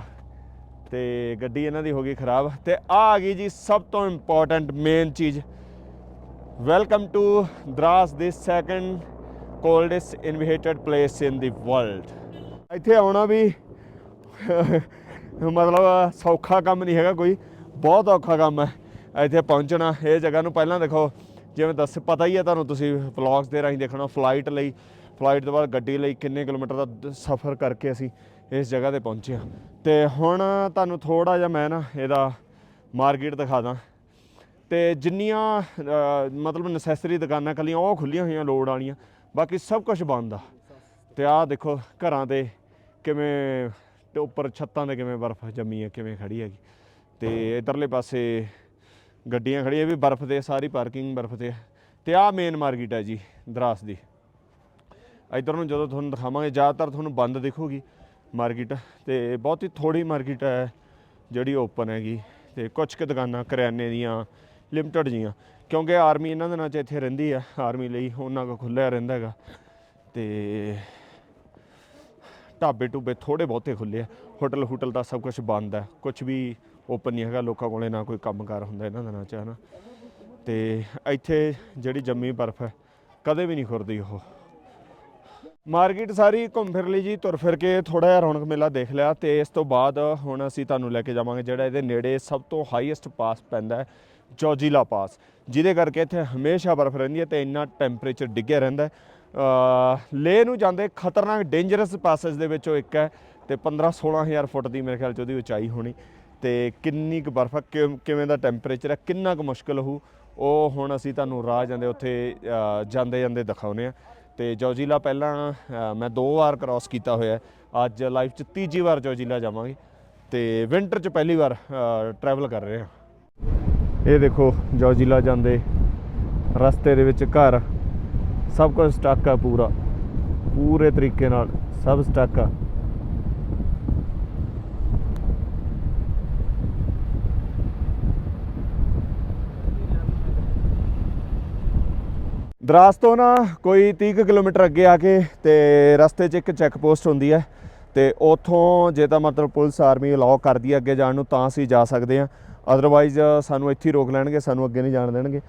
ਤੇ ਗੱਡੀ ਇਹਨਾਂ ਦੀ ਹੋ ਗਈ ਖਰਾਬ। ਤੇ ਆ ਆ ਗਈ ਜੀ ਸਭ ਤੋਂ ਇੰਪੋਰਟੈਂਟ ਮੇਨ ਚੀਜ਼। Welcome to Dras the second coldest inhabited place in the world ਇੱਥੇ ਆਉਣਾ ਵੀ ਮਤਲਬ ਸੌਖਾ ਕੰਮ ਨਹੀਂ ਹੈਗਾ ਕੋਈ, ਬਹੁਤ ਔਖਾ ਕੰਮ ਹੈ। ਇੱਥੇ ਪਹੁੰਚਣਾ, ਇਹ ਜਗ੍ਹਾ ਨੂੰ ਪਹਿਲਾਂ ਦੇਖੋ, ਜਿਵੇਂ ਦੱਸ, ਪਤਾ ਹੀ ਹੈ ਤੁਹਾਨੂੰ ਤੁਸੀਂ ਵਲੌਗਸ ਦੇ ਰਾਹੀਂ ਦੇਖਣਾ ਫਲਾਈਟ ਲਈ ਫਲਾਈਟ ਤੋਂ ਬਾਅਦ ਗੱਡੀ ਲਈ ਕਿੰਨੇ ਕਿਲੋਮੀਟਰ ਦਾ ਸਫ਼ਰ ਕਰਕੇ ਅਸੀਂ ਇਸ ਜਗ੍ਹਾ ਤੇ ਪਹੁੰਚੇ ਹਾਂ। ਤੇ ਹੁਣ ਤੁਹਾਨੂੰ ਥੋੜਾ ਜਿਹਾ ਮੈਂ ਨਾ ਇਹਦਾ ਮਾਰਕੀਟ ਦਿਖਾ ਦਾਂ। ਤੇ ਜਿੰਨੀਆਂ ਮਤਲਬ ਨੈਸੈਸਰੀ ਦੁਕਾਨਾਂ ਕੱਲੀਆਂ, ਉਹ ਖੁੱਲੀਆਂ ਹੋਈਆਂ ਲੋੜ ਵਾਲੀਆਂ, ਬਾਕੀ ਸਭ ਕੁਝ ਬੰਦ ਆ। ਤੇ ਆਹ ਦੇਖੋ ਘਰਾਂ ਤੇ ਕਿਵੇਂ ਤੇ ਉੱਪਰ ਛੱਤਾਂ ਤੇ ਕਿਵੇਂ ਬਰਫ਼ ਜੰਮੀ ਹੈ ਕਿਵੇਂ ਖੜੀ ਹੈਗੀ। ਤੇ ਇਧਰਲੇ ਪਾਸੇ ਗੱਡੀਆਂ ਖੜੀਆਂ ਵੀ ਬਰਫ਼ ਤੇ ਸਾਰੀ ਪਾਰਕਿੰਗ ਬਰਫ਼ ਤੇ ਹੈ ਤੇ ਆਹ ਮੇਨ ਮਾਰਕੀਟ ਹੈ ਜੀ, ਦਰਾਸ ਦੀ। ਇਧਰ ਨੂੰ ਜਦੋਂ ਤੁਹਾਨੂੰ ਦਿਖਾਵਾਂਗੇ, ਜ਼ਿਆਦਾਤਰ ਤੁਹਾਨੂੰ ਬੰਦ ਦਿਖੂਗੀ ਮਾਰਕੀਟ ਤੇ ਬਹੁਤ ਹੀ ਥੋੜੀ ਮਾਰਕੀਟ ਹੈ ਜਿਹੜੀ ਓਪਨ ਹੈਗੀ। ਤੇ ਕੁਝ ਕੁ ਦੁਕਾਨਾਂ ਕਰਿਆਨੇ ਦੀਆਂ ਲਿਮਟਡ ਜੀਆਂ, ਕਿਉਂਕਿ ਆਰਮੀ ਇਹਨਾਂ ਦੇ ਨਾਲ ਚ ਇੱਥੇ ਰਹਿੰਦੀ ਆ। ਆਰਮੀ ਲਈ ਉਹਨਾਂ ਕੋ ਖੁੱਲਿਆ ਰਹਿੰਦਾ ਹੈਗਾ। ਤੇ ਢਾਬੇ ਟੂਬੇ ਥੋੜੇ ਬਹੁਤੇ ਖੁੱਲੇ ਆ। ਹੋਟਲ ਹੋਟਲ ਦਾ ਸਭ ਕੁਝ ਬੰਦ ਹੈ ਕੁਝ ਵੀ ਓਪਨ ਨਹੀਂ ਹੈਗਾ, ਲੋਕਾਂ ਕੋਲੇ ਨਾ ਕੋਈ ਕੰਮਕਾਰ ਹੁੰਦਾ ਇਹਨਾਂ ਦਿਨਾਂ ਚ, ਹਨਾ। ਤੇ ਇੱਥੇ ਜਿਹੜੀ ਜੰਮੀ ਬਰਫ਼ ਹੈ, ਕਦੇ ਵੀ ਨਹੀਂ ਖੁਰਦੀ ਉਹ। ਮਾਰਕੀਟ ਸਾਰੀ ਘੁੰਮ ਫਿਰ ਲਈ ਜੀ, ਤੁਰ ਫਿਰ ਕੇ ਥੋੜਾ ਜਿਹਾ ਰੌਣਕ ਮੇਲਾ ਦੇਖ ਲਿਆ ਤੇ ਇਸ ਤੋਂ ਬਾਅਦ ਹੁਣ ਅਸੀਂ ਤੁਹਾਨੂੰ ਲੈ ਕੇ ਜਾਵਾਂਗੇ ਜਿਹੜਾ ਇਹਦੇ ਨੇੜੇ ਸਭ ਤੋਂ ਹਾਈਐਸਟ ਪਾਸ ਪੈਂਦਾ ਹੈ ਜੋਜੀਲਾ ਪਾਸ ਜਿਹਦੇ ਕਰਕੇ ਇੱਥੇ ਹਮੇਸ਼ਾ ਬਰਫ਼ ਰਹਿੰਦੀ ਹੈ ਤੇ ਇੰਨਾ ਟੈਂਪਰੇਚਰ ਡਿੱਗਿਆ ਰਹਿੰਦਾ ਹੈ। ਅ, ਲੇਹ ਨੂੰ ਜਾਂਦੇ ਖਤਰਨਾਕ ਡੇਂਜਰਸ ਪਾਸਸ ਦੇ ਵਿੱਚੋਂ ਇੱਕ ਹੈ ਤੇ 15 16000 ਫੁੱਟ ਦੀ ਮੇਰੇ ਖਿਆਲ ਚ ਉਹਦੀ ਉਚਾਈ ਹੋਣੀ ਤੇ ਕਿੰਨੀ ਕੁ ਬਰਫ਼ ਕਿਵੇਂ ਦਾ ਟੈਂਪਰੇਚਰ ਹੈ ਕਿੰਨਾ ਕੁ ਮੁਸ਼ਕਲ ਹੋਊ ਉਹ ਹੁਣ ਅਸੀਂ ਤੁਹਾਨੂੰ ਰਾਹ ਜਾਂਦੇ ਉੱਥੇ ਜਾਂਦੇ ਜਾਂਦੇ ਦਿਖਾਉਨੇ ਆ ਤੇ ਜੋਜੀਲਾ ਪਹਿਲਾਂ ਮੈਂ ਦੋ ਵਾਰ ਕ੍ਰਾਸ ਕੀਤਾ ਹੋਇਆ ਅੱਜ ਲਾਈਫ 'ਚ ਤੀਜੀ ਵਾਰ ਜੋਜੀਲਾ ਜਾਵਾਂਗੇ ਤੇ ਵਿੰਟਰ 'ਚ ਪਹਿਲੀ ਵਾਰ ਟਰੈਵਲ ਕਰ ਰਹੇ ਹਾਂ। ਇਹ ਦੇਖੋ ਜੋਜੀਲਾ ਜਾਂਦੇ ਰਸਤੇ ਦੇ ਵਿੱਚ ਘਰ। ਸਭ ਕੁਝ ਸਟੱਕ ਆ ਪੂਰਾ। ਪੂਰੇ ਤਰੀਕੇ ਨਾਲ ਸਭ ਸਟੱਕ ਆ। ਦਰਾਸ ਤੋਂ ਨਾ ਕੋਈ 30 ਕੁ ਕਿਲੋਮੀਟਰ ਅੱਗੇ ਆ ਕੇ ਤੇ ਰਸਤੇ 'ਚ ਇੱਕ ਚੈੱਕ ਪੋਸਟ ਹੁੰਦੀ ਹੈ ਤੇ ਉਥੋਂ ਜੇ ਤਾਂ ਮਤਲਬ ਪੁਲਿਸ ਆਰਮੀ ਅਲਾਉ ਕਰਦੀ ਹੈ ਅੱਗੇ ਜਾਣ ਨੂੰ ਤਾਂ ਅਸੀਂ ਜਾ ਸਕਦੇ ਹਾਂ। ਅਦਰਵਾਈਜ਼ ਸਾਨੂੰ ਇੱਥੇ ਹੀ ਰੋਕ ਲੈਣਗੇ, ਸਾਨੂੰ ਅੱਗੇ ਨਹੀਂ ਜਾਣ ਦੇਣਗੇ।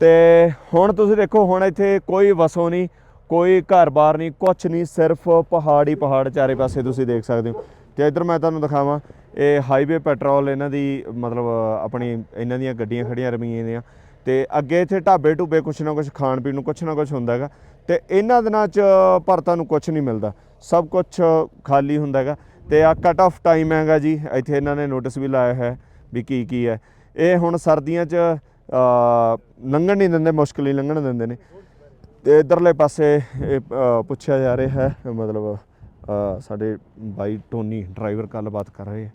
ਤੇ ਹੁਣ ਤੁਸੀਂ ਦੇਖੋ, ਹੁਣ ਇੱਥੇ ਕੋਈ ਵਸੋਂ ਨਹੀਂ, ਕੋਈ ਘਰ-ਬਾਰ ਨਹੀਂ, ਕੁਛ ਨਹੀਂ, ਸਿਰਫ ਪਹਾੜ ਹੀ ਪਹਾੜ ਚਾਰੇ ਪਾਸੇ ਤੁਸੀਂ ਦੇਖ ਸਕਦੇ ਹੋ। ਤੇ ਇੱਧਰ ਮੈਂ ਤੁਹਾਨੂੰ ਦਿਖਾਵਾਂ, ਇਹ ਹਾਈਵੇ ਪੈਟਰੋਲ ਇਹਨਾਂ ਦੀ, ਮਤਲਬ ਆਪਣੀ ਇਹਨਾਂ ਦੀਆਂ ਗੱਡੀਆਂ ਖੜੀਆਂ ਰਮੀਆਂ ਦੀਆਂ। ਤੇ ਅੱਗੇ ਇੱਥੇ ਢਾਬੇ ਢੂਬੇ ਕੁਛ ਨਾ ਕੁਛ ਖਾਣ ਪੀਣ ਨੂੰ ਕੁਛ ਨਾ ਕੁਛ ਹੁੰਦਾ ਹੈਗਾ। ਤੇ ਇਹਨਾਂ ਦਿਨਾਂ 'ਚ ਪਰ ਨੂੰ ਕੁਛ ਨਹੀਂ ਮਿਲਦਾ, ਸਭ ਕੁਛ ਖਾਲੀ ਹੁੰਦਾ ਹੈਗਾ। ਤੇ ਆ ਕਟ ਆਫ ਟਾਈਮ ਹੈਗਾ ਜੀ, ਇੱਥੇ ਇਹਨਾਂ ਨੇ ਨੋਟਿਸ ਵੀ ਲਾਇਆ ਹੈ ਵੀ ਕੀ ਕੀ ਹੈ। ਇਹ ਹੁਣ ਸਰਦੀਆਂ 'ਚ ਲੰਘਣ ਨਹੀਂ ਦਿੰਦੇ, ਮੁਸ਼ਕਲ ਹੀ ਲੰਘਣ ਦਿੰਦੇ ਨੇ। ਤੇ ਇਧਰਲੇ ਪਾਸੇ, ਇਹ ਪੁੱਛਿਆ ਜਾ ਰਿਹਾ ਹੈ, ਮਤਲਬ ਸਾਡੇ ਬਾਈ ਟੋਨੀ ਡਰਾਈਵਰ ਗੱਲਬਾਤ ਕਰ ਰਹੇ ਹੈ।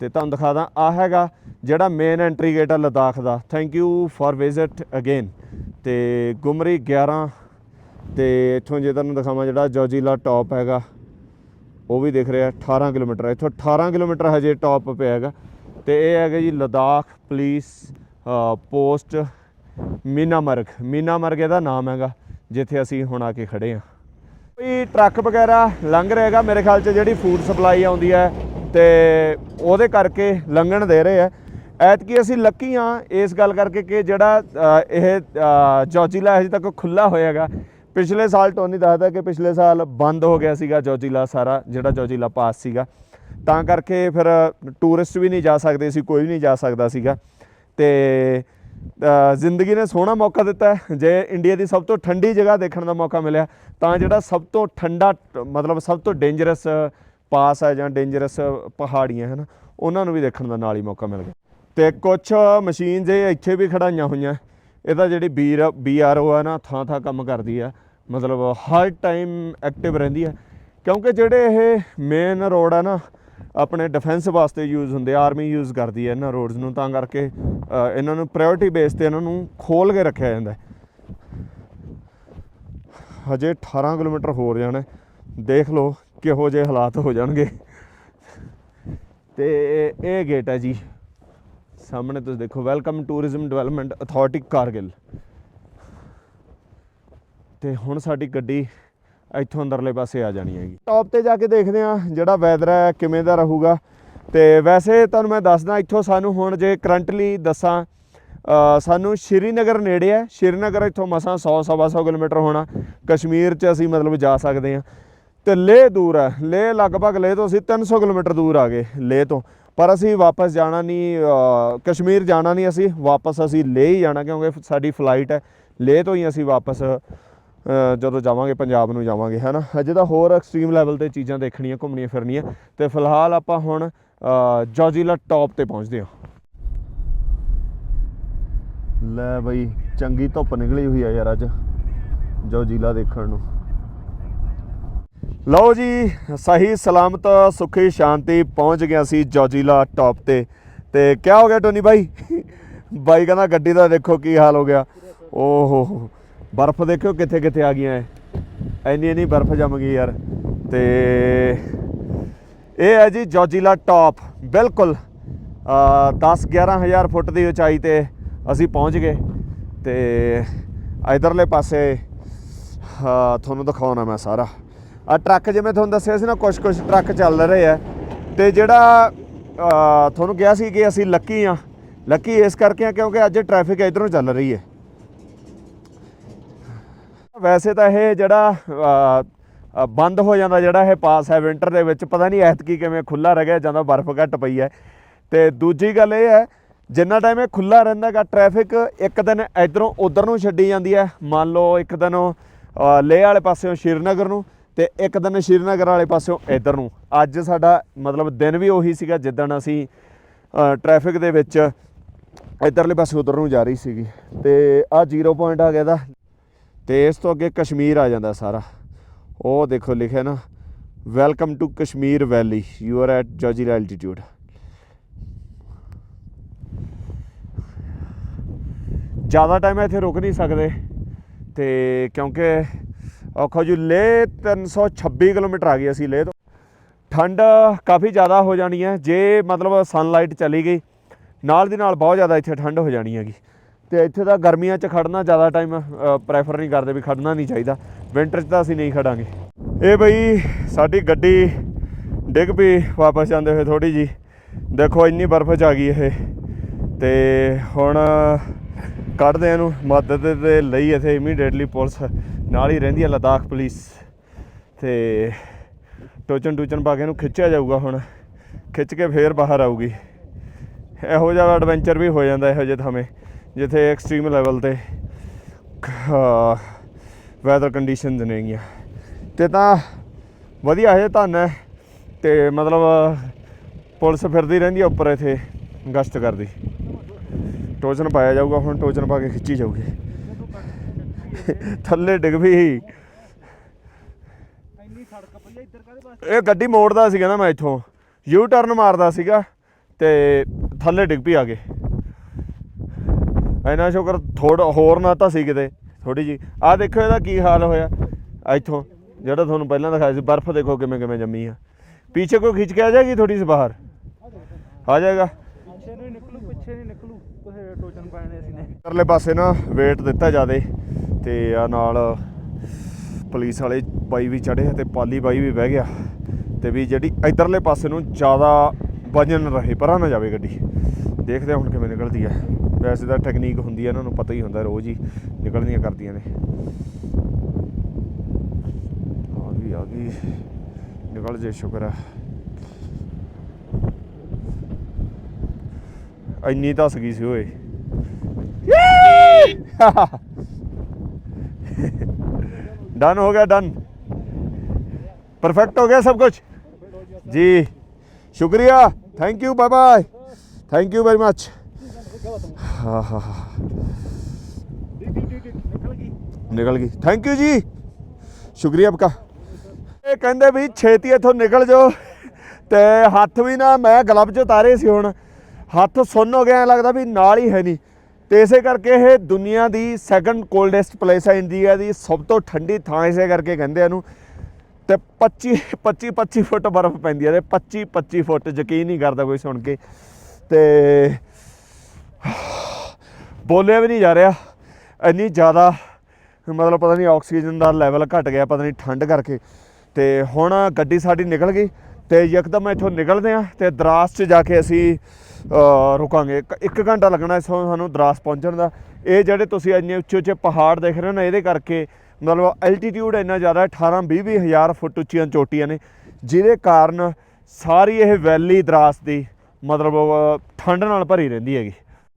ਤੇ ਤੁਹਾਨੂੰ ਦਿਖਾ ਦਾਂ, ਆ ਹੈਗਾ ਜਿਹੜਾ ਮੇਨ ਐਂਟਰੀ ਗੇਟ ਹੈ ਲਦਾਖ ਦਾ। Thank you for visit again ਤੇ ਗੁਮਰੀ 11 ਤੇ ਇੱਥੋਂ ਜੇ ਤੁਹਾਨੂੰ ਦਿਖਾਵਾਂ ਜਿਹੜਾ ਜੋਜੀਲਾ ਟਾਪ ਹੈਗਾ, ਉਹ ਵੀ ਦਿਖ ਰਿਹਾ 18 ਕਿਲੋਮੀਟਰ ਇੱਥੋਂ 18 ਕਿਲੋਮੀਟਰ ਹਜੇ ਟਾਪ ਪਿਆ ਹੈਗਾ। ਤੇ ਇਹ ਹੈਗਾ ਜੀ ਲਦਾਖ ਪੁਲਿਸ ਪੋਸਟ ਮੀਨਾਮਰਗ। ਮੀਨਾਮਰਗ ਇਹਦਾ ਨਾਮ ਹੈਗਾ ਜਿੱਥੇ ਅਸੀਂ ਹੁਣ ਆ ਕੇ ਖੜੇ ਹਾਂ। ਕੋਈ ਟਰੱਕ ਵਗੈਰਾ ਲੰਘ ਰਹੇਗਾ ਮੇਰੇ ਖਿਆਲ 'ਚ ਜਿਹੜੀ ਫੂਡ ਸਪਲਾਈ ਆਉਂਦੀ ਹੈ ਤੇ ਉਹਦੇ ਕਰਕੇ ਲੰਘਣ ਦੇ ਰਹੇ ਆ ਐਤਕੀ ਅਸੀਂ ਲੱਕੀ ਆ ਇਸ ਗੱਲ ਕਰਕੇ ਕਿ ਜਿਹੜਾ ਇਹ ਅ, ਅਜੇ ਹਜੇ ਤੱਕ ਖੁੱਲਾ ਹੋਇਆਗਾ ਪਿਛਲੇ ਸਾਲ ਟੋਨੀ ਦੱਸਦਾ ਕਿ ਪਿਛਲੇ ਸਾਲ ਬੰਦ ਹੋ ਗਿਆ ਸੀਗਾ ਜੋਜੀਲਾ ਸਾਰਾ ਜਿਹੜਾ ਜੋਜੀਲਾ ਪਾਸ ਸੀਗਾ। ਤਾਂ ਕਰਕੇ ਫਿਰ ਟੂਰਿਸਟ ਵੀ ਨਹੀਂ ਜਾ ਸਕਦੇ ਸੀ ਕੋਈ ਵੀ ਨਹੀਂ ਜਾ ਸਕਦਾ ਸੀਗਾ। ਤੇ ਜ਼ਿੰਦਗੀ ਨੇ ਸੋਹਣਾ ਮੌਕਾ ਦਿੱਤਾ ਜੇ ਇੰਡੀਆ ਦੀ ਸਭ ਤੋਂ ਠੰਡੀ ਜਗ੍ਹਾ ਦੇਖਣ ਦਾ ਮੌਕਾ ਮਿਲਿਆ, ਤਾਂ ਜਿਹੜਾ ਸਭ ਤੋਂ ਠੰਡਾ, ਮਤਲਬ ਸਭ ਤੋਂ ਡੇਂਜਰਸ ਪਾਸ ਹੈ ਜਾਂ ਡੇਂਜਰਸ ਪਹਾੜੀਆਂ, ਹਨ, ਉਹਨਾਂ ਨੂੰ ਵੀ ਦੇਖਣ ਦਾ ਨਾਲ ਹੀ ਮੌਕਾ ਮਿਲ ਗਿਆ। ਤੇ ਕੁਝ ਮਸ਼ੀਨਸ ਇਹ ਇੱਥੇ ਵੀ ਖੜਾਈਆਂ ਹੋਈਆਂ। ਇਹਦਾ ਜਿਹੜੀ ਬੀ ਬੀਆਰਓ ਹੈ ਨਾ, ਥਾਂ ਥਾਂ ਕੰਮ ਕਰਦੀ ਆ। ਮਤਲਬ ਹਰ ਟਾਈਮ ਐਕਟਿਵ ਰਹਿੰਦੀ ਹੈ ਕਿਉਂਕਿ ਜਿਹੜੇ ਇਹ ਮੇਨ ਰੋਡ ਆ ਨਾ ਆਪਣੇ ਡਿਫੈਂਸ ਵਾਸਤੇ ਯੂਜ਼ ਹੁੰਦੇ ਆਰਮੀ ਯੂਜ਼ ਕਰਦੀ ਹੈ ਇਹਨਾਂ ਰੋਡਸ ਨੂੰ, ਤਾਂ ਕਰਕੇ ਇਹਨਾਂ ਨੂੰ ਪ੍ਰਾਇੋਰਟੀ ਬੇਸ ਤੇ ਇਹਨਾਂ ਨੂੰ ਖੋਲ ਕੇ ਰੱਖਿਆ ਜਾਂਦਾ ਹਜੇ 18 ਕਿਲੋਮੀਟਰ ਹੋਰ ਜਾਣਾ ਦੇਖ ਲਓ ਕਿਹੋ ਜਿਹੇ ਹਾਲਾਤ ਹੋ ਜਾਣਗੇ। ਤੇ ਇਹ ਗੇਟ ਹੈ ਜੀ। ਸਾਹਮਣੇ ਤੁਸੀਂ ਦੇਖੋ welcome tourism development authority Kargil ਤੇ ਹੁਣ ਸਾਡੀ ਗੱਡੀ ਇੱਥੋਂ ਅੰਦਰਲੇ ਪਾਸੇ ਆ ਜਾਣੀ ਹੈਗੀ। ਟੌਪ ਤੇ ਜਾ ਕੇ ਦੇਖਦੇ ਆ ਜਿਹੜਾ ਵੈਦਰ ਹੈ, ਕਿਵੇਂ ਦਾ ਰਹੂਗਾ। ਤੇ ਵੈਸੇ ਤੁਹਾਨੂੰ ਮੈਂ ਦੱਸਦਾ, ਇੱਥੋਂ ਸਾਨੂੰ ਹੁਣ ਜੇ ਕਰੰਟਲੀ ਦੱਸਾਂ ਸਾਨੂੰ ਸ਼੍ਰੀਨਗਰ ਨੇੜੇ ਹੈ। ਸ਼੍ਰੀਨਗਰ ਇੱਥੋਂ ਮਸਾਂ 100 ਸਵਾ 100 ਕਿਲੋਮੀਟਰ ਹੋਣਾ। ਕਸ਼ਮੀਰ 'ਚ ਅਸੀਂ ਮਤਲਬ ਜਾ ਸਕਦੇ ਹਾਂ। ਤੇ ਲੇਹ ਦੂਰ ਹੈ। ਲੇਹ ਲਗਭਗ, ਲੇਹ ਤੋਂ ਅਸੀਂ 300 ਕਿਲੋਮੀਟਰ ਦੂਰ ਆ ਗਏ, ਲੇਹ ਤੋਂ। ਪਰ ਅਸੀਂ ਵਾਪਸ ਜਾਣਾ ਨਹੀਂ ਕਸ਼ਮੀਰ ਜਾਣਾ ਨਹੀਂ ਅਸੀਂ। ਵਾਪਸ ਅਸੀਂ ਲੇਹ ਹੀ ਜਾਣਾ, ਕਿਉਂਕਿ ਸਾਡੀ ਫਲਾਈਟ ਹੈ। ਲੇਹ ਤੋਂ ਹੀ ਅਸੀਂ ਵਾਪਸ ਜਦੋਂ ਜਾਵਾਂਗੇ ਪੰਜਾਬ ਨੂੰ ਜਾਵਾਂਗੇ ਹੈ ਨਾ ਅਜੇ ਤਾਂ ਹੋਰ ਐਕਸਟ੍ਰੀਮ ਲੈਵਲ ਤੇ ਚੀਜ਼ਾਂ ਦੇਖਣੀਆਂ ਘੁੰਮਣੀਆਂ ਫਿਰਨੀਆਂ ਤੇ ਫਿਲਹਾਲ ਆਪਾਂ ਹੁਣ ਅ, ਜੋਜੀਲਾ ਟੌਪ ਤੇ ਪਹੁੰਚਦੇ ਹਾਂ। ਲੈ ਬਈ ਚੰਗੀ ਧੁੱਪ ਨਿਕਲੀ ਹੋਈ ਆ ਯਾਰ ਅੱਜ ਜੋਜੀਲਾ ਦੇਖਣ ਨੂੰ। ਲਓ ਜੀ ਸਹੀ ਸਲਾਮਤ ਸੁਖੀ ਸ਼ਾਂਤੀ ਪਹੁੰਚ ਗਿਆ ਸੀ ਜੋਜੀਲਾ ਟੌਪ ਤੇ। ਤੇ ਕੀ ਹੋ ਗਿਆ ਟੋਨੀ ਬਾਈ? ਬਾਈ ਕਹਿੰਦਾ ਗੱਡੀ ਦਾ ਦੇਖੋ ਕੀ ਹਾਲ ਹੋ ਗਿਆ। ਓਹੋ। ਬਰਫ਼ ਦੇਖਿਓ ਕਿੱਥੇ ਕਿੱਥੇ ਆ ਗਈਆਂ ਐ ਇੰਨੀ ਇੰਨੀ ਬਰਫ਼ ਜੰਮ ਗਈ ਯਾਰ। ਤੇ ਇਹ ਹੈ ਜੀ ਜੋਜੀਲਾ ਟੌਪ। ਬਿਲਕੁਲ 10 11000 ਫੁੱਟ ਦੀ ਉਚਾਈ ਤੇ ਅਸੀਂ ਪਹੁੰਚ ਗਏ। ਤੇ ਇਧਰਲੇ ਪਾਸੇ ਤੁਹਾਨੂੰ ਦਿਖਾਉਣਾ ਮੈਂ ਸਾਰਾ। ਆ ਟਰੱਕ ਜਿਵੇਂ ਤੁਹਾਨੂੰ ਦੱਸਿਆ ਸੀ ਨਾ ਕੁਝ ਕੁਝ ਟਰੱਕ ਚੱਲ ਰਹੇ ਆ। ਤੇ ਜਿਹੜਾ ਤੁਹਾਨੂੰ ਕਿਹਾ ਸੀ ਕਿ ਅਸੀਂ ਲੱਕੀ ਆ। ਲੱਕੀ ਇਸ ਕਰਕੇ ਆ ਕਿਉਂਕਿ ਅੱਜ ਟ੍ਰੈਫਿਕ ਇਧਰੋਂ ਚੱਲ ਰਹੀ ਹੈ। ਵੈਸੇ ਤਾਂ ਇਹ ਜਿਹੜਾ ਬੰਦ ਹੋ ਜਾਂਦਾ ਜਿਹੜਾ ਇਹ ਪਾਸ ਹੈ ਵਿੰਟਰ ਦੇ ਵਿੱਚ, ਪਤਾ ਨਹੀਂ ਐਤਕੀ ਕਿਵੇਂ ਖੁੱਲਾ ਰਹਿ ਗਿਆ ਜਾਂਦਾ ਬਰਫ਼ ਘੱਟ ਪਈ ਹੈ। ਤੇ ਦੂਜੀ ਗੱਲ ਇਹ ਹੈ, ਜਿੰਨਾ ਟਾਈਮ ਇਹ ਖੁੱਲਾ ਰਹਿੰਦਾਗਾ ਟ੍ਰੈਫਿਕ ਇੱਕ ਦਿਨ ਇਧਰੋਂ ਉਧਰ ਨੂੰ ਛੱਡੀ ਜਾਂਦੀ ਹੈ। ਮੰਨ ਲਓ ਇੱਕ ਦਿਨ ਲੇਹ ਵਾਲੇ ਪਾਸਿਓਂ ਸ਼੍ਰੀਨਗਰ ਨੂੰ ਤੇ ਇੱਕ ਦਿਨ ਸ਼੍ਰੀਨਗਰ ਵਾਲੇ ਪਾਸਿਓਂ ਇਧਰ ਨੂੰ। ਅੱਜ ਸਾਡਾ ਮਤਲਬ ਦਿਨ ਵੀ ਉਹੀ ਸੀਗਾ ਜਿੱਦਣ ਅਸੀਂ ਟ੍ਰੈਫਿਕ ਦੇ ਵਿੱਚ ਇਧਰਲੇ ਪਾਸੇ ਉਧਰ ਨੂੰ ਜਾ ਰਹੀ ਸੀਗੀ। ਤੇ ਆ ਜ਼ੀਰੋ ਪੁਆਇੰਟ ਆ ਗਿਆ ਦਾ ਤੇ ਇਸ ਤੋਂ ਅੱਗੇ ਕਸ਼ਮੀਰ ਆ ਜਾਂਦਾ ਸਾਰਾ। ਉਹ ਦੇਖੋ ਲਿਖਿਆ ਨਾ welcome to Kashmir valley you are at Zojila altitude ਜ਼ਿਆਦਾ ਟਾਈਮ ਇੱਥੇ ਰੁਕ ਨਹੀਂ ਸਕਦੇ ਤੇ ਕਿਉਂਕਿ ਔਖਾ ਜੀ ਲੇਹ 326 ਕਿਲੋਮੀਟਰ ਆ ਗਏ ਅਸੀਂ ਲੇਹ ਤੋਂ। ਠੰਡ ਕਾਫੀ ਜ਼ਿਆਦਾ ਹੋ ਜਾਣੀ ਹੈ, ਜੇ ਮਤਲਬ ਸਨਲਾਈਟ ਚਲੀ ਗਈ, ਨਾਲ ਦੀ ਨਾਲ ਬਹੁਤ ਜ਼ਿਆਦਾ ਇੱਥੇ ਠੰਡ ਹੋ ਜਾਣੀ ਹੈਗੀ। ਤੇ ਇੱਥੇ ਤਾਂ ਗਰਮੀਆਂ 'ਚ ਖੜਨਾ ਜ਼ਿਆਦਾ ਟਾਈਮ ਪ੍ਰੈਫਰ ਨਹੀਂ ਕਰਦੇ ਵੀ ਖੜਨਾ ਨਹੀਂ ਚਾਹੀਦਾ। ਵਿੰਟਰ 'ਚ ਤਾਂ ਅਸੀਂ ਨਹੀਂ ਖੜਾਂਗੇ। ਇਹ ਬਈ ਸਾਡੀ ਗੱਡੀ ਡਿੱਗ ਪਈ, ਵਾਪਸ ਜਾਂਦੇ ਹੋਏ ਥੋੜੀ ਜੀ ਦੇਖੋ, ਇੰਨੀ ਬਰਫ਼ 'ਚ ਆ ਗਈ ਇਹ। ਤੇ ਹੁਣ ਕੱਢਦੇ ਆ ਇਹਨੂੰ, ਮਦਦ ਦੇ ਲਈ ਇੱਥੇ ਇਮੀਡੀਏਟਲੀ ਪੁਲਿਸ ਨਾਲ ਹੀ ਰਹਿੰਦੀ ਹੈ ਲਦਾਖ ਪੁਲਿਸ ਤੇ ਟੋਚਨ ਟੂਚਨ ਪਾ ਕੇ ਇਹਨੂੰ ਖਿੱਚਿਆ ਜਾਊਗਾ ਹੁਣ। ਖਿੱਚ ਕੇ ਫੇਰ ਬਾਹਰ ਆਊਗੀ। ਇਹੋ ਜਿਹਾ ਐਡਵੈਂਚਰ ਵੀ ਹੋ ਜਾਂਦਾ ਇਹੋ ਜਿਹੇ ਥਾਵੇਂ। ਜਿੱਥੇ ਐਕਸਟ੍ਰੀਮ ਲੈਵਲ ਤੇ ਵੈਦਰ ਕੰਡੀਸ਼ਨਸ ਨੇਗੀਆਂ ਤੇ ਤਾਂ ਵਧੀਆ ਹੈ ਧੰਨ ਹੈ ਤੇ ਮਤਲਬ ਪੁਲਿਸ ਫਿਰਦੀ ਰਹਿੰਦੀ ਉੱਪਰ ਇੱਥੇ ਗਸ਼ਤ ਕਰਦੀ। ਟੋਚਨ ਪਾਇਆ ਜਾਊਗਾ ਹੁਣ ਟੋਚਨ ਪਾ ਕੇ ਖਿੱਚੀ ਜਾਊਗੀ। ਥੱਲੇ ਡਿੱਗ ਵੀ ਇੰਨੀ ਸੜਕ ਪਈ ਇੱਧਰ ਕਾਦੇ ਵਾਸਤੇ? ਇਹ ਗੱਡੀ ਮੋੜਦਾ ਸੀਗਾ ਨਾ ਮੈਂ ਇੱਥੋਂ। ਯੂ ਟਰਨ ਮਾਰਦਾ ਸੀਗਾ ਤੇ ਥੱਲੇ ਡਿੱਗ ਪਈ ਆ ਕੇ। ਐਨਾ ਸ਼ੁਕਰ ਥੋੜਾ ਹੋਰ ਨਾ ਤਾਂ ਸੀ ਕਿਤੇ ਥੋੜੀ ਜੀ ਆਹ ਦੇਖੋ ਇਹਦਾ ਕੀ ਹਾਲ ਹੋਇਆ। ਇੱਥੋਂ ਜਿਹੜਾ ਤੁਹਾਨੂੰ ਪਹਿਲਾਂ ਦਿਖਾਇਆ ਸੀ ਬਰਫ਼ ਦੇਖੋ ਕਿਵੇਂ ਕਿਵੇਂ ਜੰਮੀ ਆ। ਪਿੱਛੇ ਕੋਈ ਖਿੱਚ ਕੇ ਆ ਜਾਏਗੀ ਥੋੜੀ ਸੀ ਬਾਹਰ? ਆ ਜਾਏਗਾ। ਪਿੱਛੇ ਨੂੰ ਹੀ ਨਿਕਲੂ ਪਿੱਛੇ ਨਹੀਂ ਨਿਕਲੂ। ਕਿਸੇ ਟੋਚਨ ਪਾਣੇ ਅਸੀਂ ਨੇ। ਪਰਲੇ ਪਾਸੇ ਨਾ ਵੇਟ ਦਿੱਤਾ ਜਾਦੇ ਤੇ ਆ ਨਾਲ ਪੁਲਿਸ ਵਾਲੇ ਬਾਈ ਵੀ ਚੜੇ ਤੇ ਪਾਲੀ ਬਾਈ ਵੀ ਬਹਿ ਗਿਆ। ਤੇ ਵੀ ਜਿਹੜੀ ਇਧਰਲੇ ਪਾਸੇ ਨੂੰ ਜ਼ਿਆਦਾ ਵਜਨ ਰਹੇ ਪਰਾਂ ਨਾ ਜਾਵੇ ਗੱਡੀ। ਦੇਖਦੇ ਹਾਂ ਹੁਣ ਕਿਵੇਂ ਨਿਕਲਦੀ ਹੈ ਵੈਸੇ ਤਾਂ ਟੈਕਨੀਕ ਹੁੰਦੀ ਹੈ ਇਹਨਾਂ ਨੂੰ ਪਤਾ ਹੀ ਹੁੰਦਾ ਰੋਜ਼ ਹੀ ਨਿਕਲਦੀਆਂ ਕਰਦੀਆਂ ਨੇ ਆ ਗਈ ਆ ਗਈ ਨਿਕਲ ਜੇ ਸ਼ੁਕਰ ਹੈ ਇੰਨੀ ਧਸ ਗਈ ਸੀ ਓਏ डन हो गया डन परफेक्ट हो गया सब कुछ जी शुक्रिया thank you bye bye thank you very much हाँ हाँ हाँ ਨਿਕਲ ਗਈ ਨਿਕਲ ਗਈ ਥੈਂਕ ਯੂ ਜੀ ਸ਼ੁਕਰੀਆ ਆਪਕਾ ਇਹ ਕਹਿੰਦੇ ਵੀ ਛੇਤੀ ਇੱਥੋਂ ਨਿਕਲ ਜਾਓ ਤੇ ਹੱਥ ਵੀ ਨਾ ਮੈਂ ਗਲਵ 'ਚ ਉਤਾਰੇ ਸੀ ਹੁਣ ਹੱਥ ਸੁੰਨ ਹੋ ਗਿਆ ਐਂ ਲੱਗਦਾ ਵੀ ਨਾਲ ਹੀ ਹੈ ਨਹੀਂ ਤੇ ਇਸੇ ਕਰਕੇ ਇਹ ਦੁਨੀਆ ਦੀ ਸੈਕੰਡ ਕੋਲਡੈਸਟ ਪਲੇਸ ਹੈ ਇੰਡੀਆ ਦੀ ਸਭ ਤੋਂ ਠੰਡੀ ਥਾਂ ਇਸੇ ਕਰਕੇ ਕਹਿੰਦੇ ਆ ਇਹਨੂੰ ਤੇ 25 25 25 ਫੁੱਟ ਬਰਫ਼ ਪੈਂਦੀ ਹੈ ਤੇ 25 25 ਫੁੱਟ ਯਕੀਨ ਨਹੀਂ ਕਰਦਾ ਕੋਈ ਸੁਣ ਕੇ ਤੇ ਬੋਲਿਆ ਵੀ ਨਹੀਂ ਜਾ ਰਿਹਾ। ਇੰਨੀ ਜ਼ਿਆਦਾ ਮਤਲਬ ਪਤਾ ਨਹੀਂ ਆਕਸੀਜਨ ਦਾ ਲੈਵਲ ਘਟ ਗਿਆ, ਪਤਾ ਨਹੀਂ ਠੰਡ ਕਰਕੇ। ਤੇ ਹੁਣ ਗੱਡੀ ਸਾਡੀ ਨਿਕਲ ਗਈ ਤੇ ਯਕਦਮ ਇੱਥੋਂ ਨਿਕਲਦੇ ਆ ਤੇ ਦਰਾਸ 'ਚ ਜਾ ਕੇ ਅਸੀਂ ਰੁਕਾਂਗੇ। ਇੱਕ- ਇੱਕ ਘੰਟਾ ਲੱਗਣਾ ਇੱਥੋਂ ਸਾਨੂੰ ਦਰਾਸ ਪਹੁੰਚਣ ਦਾ। ਇਹ ਜਿਹੜੇ ਤੁਸੀਂ ਇੰਨੇ ਉੱਚੇ ਉੱਚੇ ਪਹਾੜ ਦੇਖ ਰਹੇ ਹੋ ਨਾ, ਇਹਦੇ ਕਰਕੇ ਮਤਲਬ ਐਲਟੀਟਿਊਡ ਇੰਨਾ ਜ਼ਿਆਦਾ 18 20 20 ਹਜ਼ਾਰ ਫੁੱਟ ਉੱਚੀਆਂ ਚੋਟੀਆਂ ਨੇ, ਜਿਹਦੇ ਕਾਰਨ ਸਾਰੀ ਇਹ ਵੈਲੀ ਦਰਾਸ ਦੀ ਮਤਲਬ ਅ, ਠੰਡ ਨਾਲ ਭਰੀ ਰਹਿੰਦੀ ਹੈਗੀ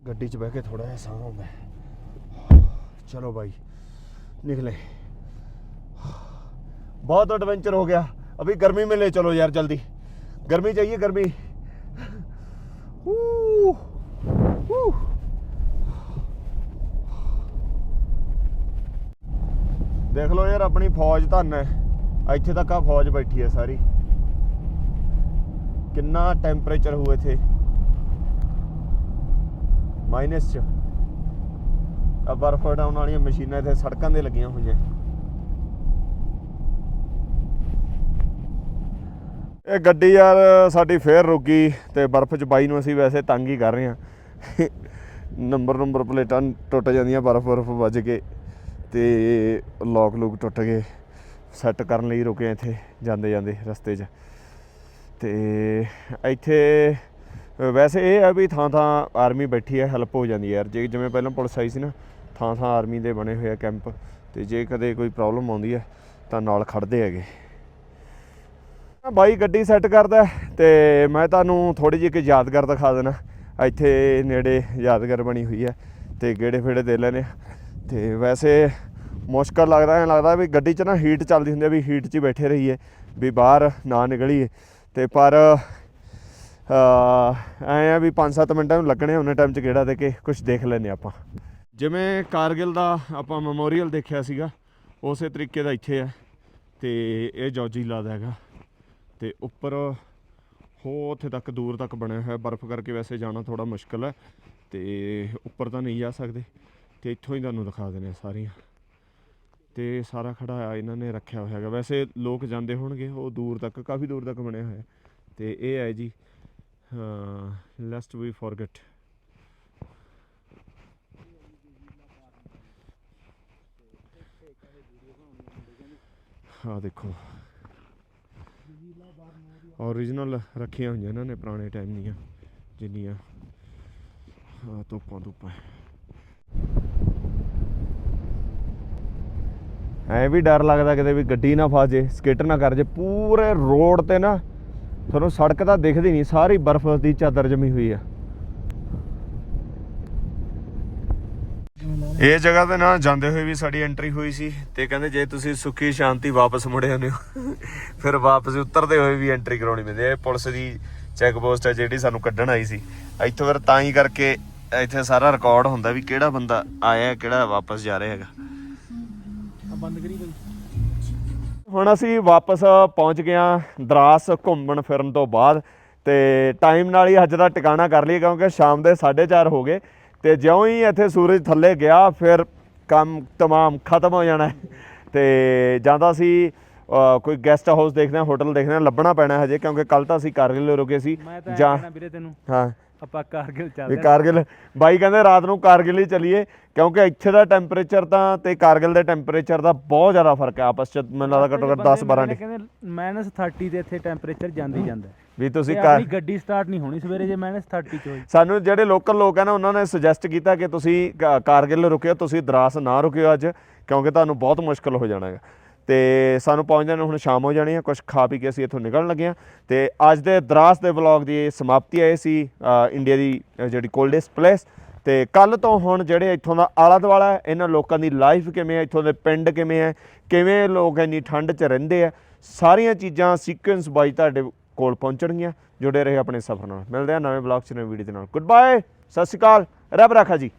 ਗੱਡੀ 'ਚ ਬਹਿ ਕੇ ਥੋੜਾ ਜਿਹਾ ਸਾਹ ਆਉਂਦਾ ਹੈ। ਚਲੋ ਭਾਈ निकले बहुत एडवेंचर हो गया अभी गर्मी में ले चलो यार जल्दी गर्मी चाहिए गर्मी Woo! Woo! ਦੇਖ ਲਓ ਯਾਰ ਆਪਣੀ ਫੌਜ ਧੰਨ ਹੈ ਇੱਥੇ ਤੱਕ ਆ ਫੌਜ ਬੈਠੀ ਹੈ ਸਾਰੀ ਕਿੰਨਾ ਟੈਂਪਰੇਚਰ ਹੋਊ ਇੱਥੇ? ਮਾਈਨਸ ਚ। ਆ ਬਰਫ ਹਟਾਉਣ ਵਾਲੀਆਂ ਮਸ਼ੀਨਾਂ ਇੱਥੇ ਸੜਕਾਂ ਦੇ ਲੱਗੀਆਂ ਹੋਈਆਂ। ਇਹ ਗੱਡੀ ਯਾਰ ਸਾਡੀ ਫੇਰ ਰੁਕ ਗਈ ਤੇ ਬਰਫ਼ 'ਚ ਬਾਈ ਨੂੰ ਅਸੀਂ ਵੈਸੇ ਤੰਗ ਹੀ ਕਰ ਰਹੇ ਹਾਂ। ਨੰਬਰ ਨੰਬਰ ਪਲੇਟਾਂ ਟੁੱਟ ਜਾਂਦੀਆਂ ਬਰਫ਼ ਬਰਫ਼ ਵੱਜ ਕੇ ਤੇ ਲੋਕ ਲੂਕ ਟੁੱਟ ਗਏ। ਸੈੱਟ ਕਰਨ ਲਈ ਰੁਕੇ ਇੱਥੇ ਜਾਂਦੇ ਜਾਂਦੇ ਰਸਤੇ 'ਚ। ਤੇ ਇੱਥੇ ਵੈਸੇ ਇਹ ਆ ਵੀ ਥਾਂ ਥਾਂ ਆਰਮੀ ਬੈਠੀ ਹੈ ਹੈਲਪ ਹੋ ਜਾਂਦੀ ਹੈ ਯਾਰ। ਜੇ ਜਿਵੇਂ ਪਹਿਲਾਂ ਪੁਲਿਸ ਆਈ ਸੀ ਨਾ, ਥਾਂ ਥਾਂ ਆਰਮੀ ਦੇ ਬਣੇ ਹੋਏ ਆ ਕੈਂਪ ਤੇ ਜੇ ਕਦੇ ਕੋਈ ਪ੍ਰੋਬਲਮ ਆਉਂਦੀ ਹੈ, ਤਾਂ ਨਾਲ ਖੜਦੇ ਹੈਗੇ। ਬਾਈ ਗੱਡੀ ਸੈੱਟ ਕਰਦਾ ਹੈ ਤੇ ਮੈਂ ਤੁਹਾਨੂੰ ਥੋੜੀ ਜਿਹੀ ਇੱਕ ਯਾਦਗਾਰ ਦਿਖਾ ਦੇਣਾ। ਇੱਥੇ ਨੇੜੇ ਯਾਦਗਾਰ ਬਣੀ ਹੋਈ ਹੈ, ਤੇ ਗੇੜੇ ਫੇੜੇ ਦੇ ਲੈਨੇ ਆ। ਤੇ ਵੈਸੇ ਮੁਸ਼ਕਲ ਲੱਗਦਾ, ਐ ਲੱਗਦਾ ਵੀ ਗੱਡੀ 'ਚ ਨਾ ਹੀਟ ਚੱਲਦੀ ਹੁੰਦੀ ਆ ਵੀ ਹੀਟ 'ਚ ਹੀ ਬੈਠੇ ਰਹੀਏ, ਵੀ ਬਾਹਰ ਨਾ ਨਿਕਲੀਏ। ਤੇ ਪਰ ਐ ਆ ਵੀ 5-7 ਮਿੰਟਾਂ ਨੂੰ ਲੱਗਣੇ ਉਹਨੇ ਟਾਈਮ 'ਚ ਗੇੜਾ ਦੇ ਕੇ ਕੁਝ ਦੇਖ ਲੈਨੇ ਆਪਾਂ। ਜਿਵੇਂ ਕਾਰਗਿਲ ਦਾ ਆਪਾਂ ਮੈਮੋਰੀਅਲ ਦੇਖਿਆ ਸੀਗਾ, ਉਸੇ ਤਰੀਕੇ ਦਾ ਇੱਥੇ ਹੈ ਤੇ ਇਹ ਜੌਜੀ ਲਾਦਾ ਹੈਗਾ। ਤੇ ਉੱਪਰ ਹੋ ਉੱਥੇ ਤੱਕ ਦੂਰ ਤੱਕ ਬਣਿਆ ਹੋਇਆ, ਬਰਫ਼ ਕਰਕੇ ਵੈਸੇ ਜਾਣਾ ਥੋੜਾ ਮੁਸ਼ਕਲ ਹੈ। ਤੇ ਉੱਪਰ ਤਾਂ ਨਹੀਂ ਜਾ ਸਕਦੇ। ਤੇ ਇੱਥੋਂ ਹੀ ਤੁਹਾਨੂੰ ਦਿਖਾ ਦਿੰਦੇ ਆ ਸਾਰੀਆਂ। ਤੇ ਸਾਰਾ ਖੜਾ ਇਹਨਾਂ ਨੇ ਰੱਖਿਆ ਹੋਇਆ ਹੈਗਾ। ਵੈਸੇ ਲੋਕ ਜਾਂਦੇ ਹੋਣਗੇ, ਉਹ ਦੂਰ ਤੱਕ, ਕਾਫੀ ਦੂਰ ਤੱਕ ਬਣਿਆ ਹੋਇਆ। ਹੈ। ਤੇ ਇਹ ਹੈ ਜੀ ਲੈਸਟ ਵੀ ਫੋਰਗੇਟ ਆ ਦੇਖੋ। ਓਰੀਜਨਲ ਰੱਖੀਆਂ ਹੋਈਆਂ ਇਹਨਾਂ ਨੇ ਪੁਰਾਣੇ ਟਾਈਮ ਦੀਆਂ, ਜਿੰਨੀਆਂ ਆ ਤੋਪਾਂ ਤੋਪਾਂ ਐ ਵੀ ਡਰ ਲੱਗਦਾ ਕਿਤੇ ਵੀ ਗੱਡੀ ਨਾ ਫਸ ਜੇ, ਸਕਿਟ ਨਾ ਕਰ ਜੇ, ਪੂਰੇ ਰੋਡ ਤੇ ਨਾ ਤੁਹਾਨੂੰ ਸੜਕ ਤਾਂ ਦਿਖਦੀ ਨਹੀਂ, ਸਾਰੀ ਬਰਫ਼ ਦੀ ਚਾਦਰ ਜਮੀ ਹੋਈ ਆ। ਇਹ ਜਗ੍ਹਾ ਤੇ ਨਾ ਜਾਂਦੇ ਹੋਏ ਵੀ ਸਾਡੀ ਐਂਟਰੀ ਹੋਈ ਸੀ ਤੇ ਕਹਿੰਦੇ ਜੇ ਤੁਸੀਂ ਸੁੱਖੀ ਸ਼ਾਂਤੀ ਵਾਪਸ ਮੁੜੇ ਆਉਂਦੇ ਹੋ, ਫਿਰ ਵਾਪਸ ਉਤਰਦੇ ਹੋਏ ਵੀ ਐਂਟਰੀ ਕਰਾਉਣੀ ਪੈਂਦੀ ਹੈ। ਇਹ ਪੁਲਿਸ ਦੀ ਚੈੱਕ ਪੋਸਟ ਹੈ ਜਿਹੜੀ ਸਾਨੂੰ ਕੱਢਣ ਆਈ ਸੀ। ਇੱਥੋਂ ਫਿਰ ਤਾਂ ਹੀ ਕਰਕੇ ਇੱਥੇ ਸਾਰਾ ਰਿਕਾਰਡ ਹੁੰਦਾ ਵੀ ਕਿਹੜਾ ਬੰਦਾ ਆਇਆ, ਕਿਹੜਾ ਵਾਪਸ ਜਾ ਰਿਹਾ ਹੈਗਾ। ਬੰਦ ਕਰੀ ਬਈ ਹੁਣ ਅਸੀਂ ਵਾਪਸ ਪਹੁੰਚ ਗਏ ਹਾਂ ਦਰਾਸ ਘੁੰਮਣ ਫਿਰਨ ਤੋਂ ਬਾਅਦ ਤੇ ਟਾਈਮ ਨਾਲ ਹੀ ਅੱਜ ਦਾ ਟਿਕਾਣਾ ਕਰ ਲਈ ਕਿਉਂਕਿ ਸ਼ਾਮ ਦੇ 4:30 ਹੋ ਗਏ ਤੇ ਜਿਉਂ ਹੀ ਇੱਥੇ ਸੂਰਜ ਥੱਲੇ ਗਿਆ ਫਿਰ ਕੰਮ ਤਮਾਮ ਖਤਮ ਹੋ ਜਾਣਾ। ਤੇ ਜਾਂਦਾ ਸੀ ਕੋਈ ਗੈਸਟ ਹਾਊਸ ਦੇਖਦੇ ਹਾਂ ਹੋਟਲ ਦੇਖਦੇ ਹਾਂ ਲੱਭਣਾ ਪੈਣਾ ਹਜੇ ਕਿਉਂਕਿ ਕੱਲ ਤਾਂ ਅਸੀਂ ਕਾਰਗਿਲ ਰੁਕੇ ਸੀ। ਜਾਂ ਕਹਿਣਾ ਵੀਰੇ ਤੈਨੂੰ ਹਾਂ। ਆਪਾਂ ਕਾਰਗਿਲ ਚੱਲਦੇ ਕਾਰਗਿਲ ਬਾਈ ਕਹਿੰਦੇ ਰਾਤ ਨੂੰ ਕਾਰਗਿਲ ਹੀ ਚਲੀਏ ਕਿਉਂਕਿ ਇੱਥੇ ਦਾ ਟੈਂਪਰੇਚਰ ਤਾਂ ਤੇ ਕਾਰਗਿਲ ਦੇ ਟੈਂਪਰੇਚਰ ਦਾ ਬਹੁਤ ਜ਼ਿਆਦਾ ਫ਼ਰਕ ਹੈ ਆਪਸ ਚ ਮੈਨੂੰ ਲੱਗਦਾ ਘੱਟੋ ਘੱਟ 10 12 ਡਿਗਰੀ ਕਹਿੰਦੇ ਮਾਈਨਸ 30 ਤੇ ਇੱਥੇ ਟੈਂਪਰੇਚਰ ਜਾਂਦਾ ਜਾਂਦਾ। ਵੀ ਤੁਸੀਂ ਕਾਰ ਆਪਣੀ ਗੱਡੀ ਸਟਾਰਟ ਨਹੀਂ ਹੋਣੀ ਸਵੇਰੇ ਜੇ ਮਾਈਨਸ 30 ਚ ਹੋਈ। ਸਾਨੂੰ ਜਿਹੜੇ ਲੋਕਲ ਲੋਕ ਹਨ ਉਹਨਾਂ ਨੇ ਸੁਜੈਸਟ ਕੀਤਾ ਕਿ ਤੁਸੀਂ ਕਾਰਗਿਲ ਰੁਕਿਓ ਤੁਸੀਂ ਦਰਾਸ ਨਾ ਰੁਕਿਓ ਅੱਜ ਕਿਉਂਕਿ ਤੁਹਾਨੂੰ ਬਹੁਤ ਮੁਸ਼ਕਲ ਹੋ ਜਾਣਾ ਹੈਗਾ। ਤੇ ਸਾਨੂੰ ਪਹੁੰਚਦਿਆਂ ਨੂੰ ਹੁਣ ਸ਼ਾਮ ਹੋ ਜਾਣੀ ਹੈ ਕੁਝ ਖਾ ਪੀ ਕੇ ਅਸੀਂ ਇੱਥੋਂ ਨਿਕਲਣ ਲੱਗੇ ਹਾਂ। ਤੇ ਅੱਜ ਦੇ ਦਰਾਸ ਦੇ ਵਲੌਗ ਦੀ ਸਮਾਪਤੀ ਹੈ ਸੀ ਇੰਡੀਆ ਦੀ ਜਿਹੜੀ ਕੋਲਡੈਸਟ ਪਲੇਸ ਤੇ ਕੱਲ ਤੋਂ ਹੁਣ ਜਿਹੜੇ ਇੱਥੋਂ ਦਾ ਆਲਾ ਦੁਆਲਾ ਇਹਨਾਂ ਲੋਕਾਂ ਦੀ ਲਾਈਫ ਕਿਵੇਂ ਹੈ, ਇੱਥੋਂ ਦੇ ਪਿੰਡ ਕਿਵੇਂ ਹੈ, ਕਿਵੇਂ ਲੋਕ ਇੰਨੀ ਠੰਡ 'ਚ ਰਹਿੰਦੇ ਆ, ਸਾਰੀਆਂ ਚੀਜ਼ਾਂ ਸੀਕੁਐਂਸ ਬਾਈ ਤੁਹਾਡੇ ਕੋਲ ਪਹੁੰਚਣਗੀਆਂ। ਜੁੜੇ ਰਹੇ ਆਪਣੇ ਸਫ਼ਰ ਨਾਲ। ਮਿਲਦੇ ਆ ਨਵੇਂ ਵਲੌਗ 'ਚ, ਨਵੇਂ ਵੀਡੀਓ ਦੇ ਨਾਲ। ਗੁੱਡ ਬਾਏ ਸਤਿ ਸ਼੍ਰੀ ਅਕਾਲ। ਰੱਬ ਰਾਖਾ ਜੀ।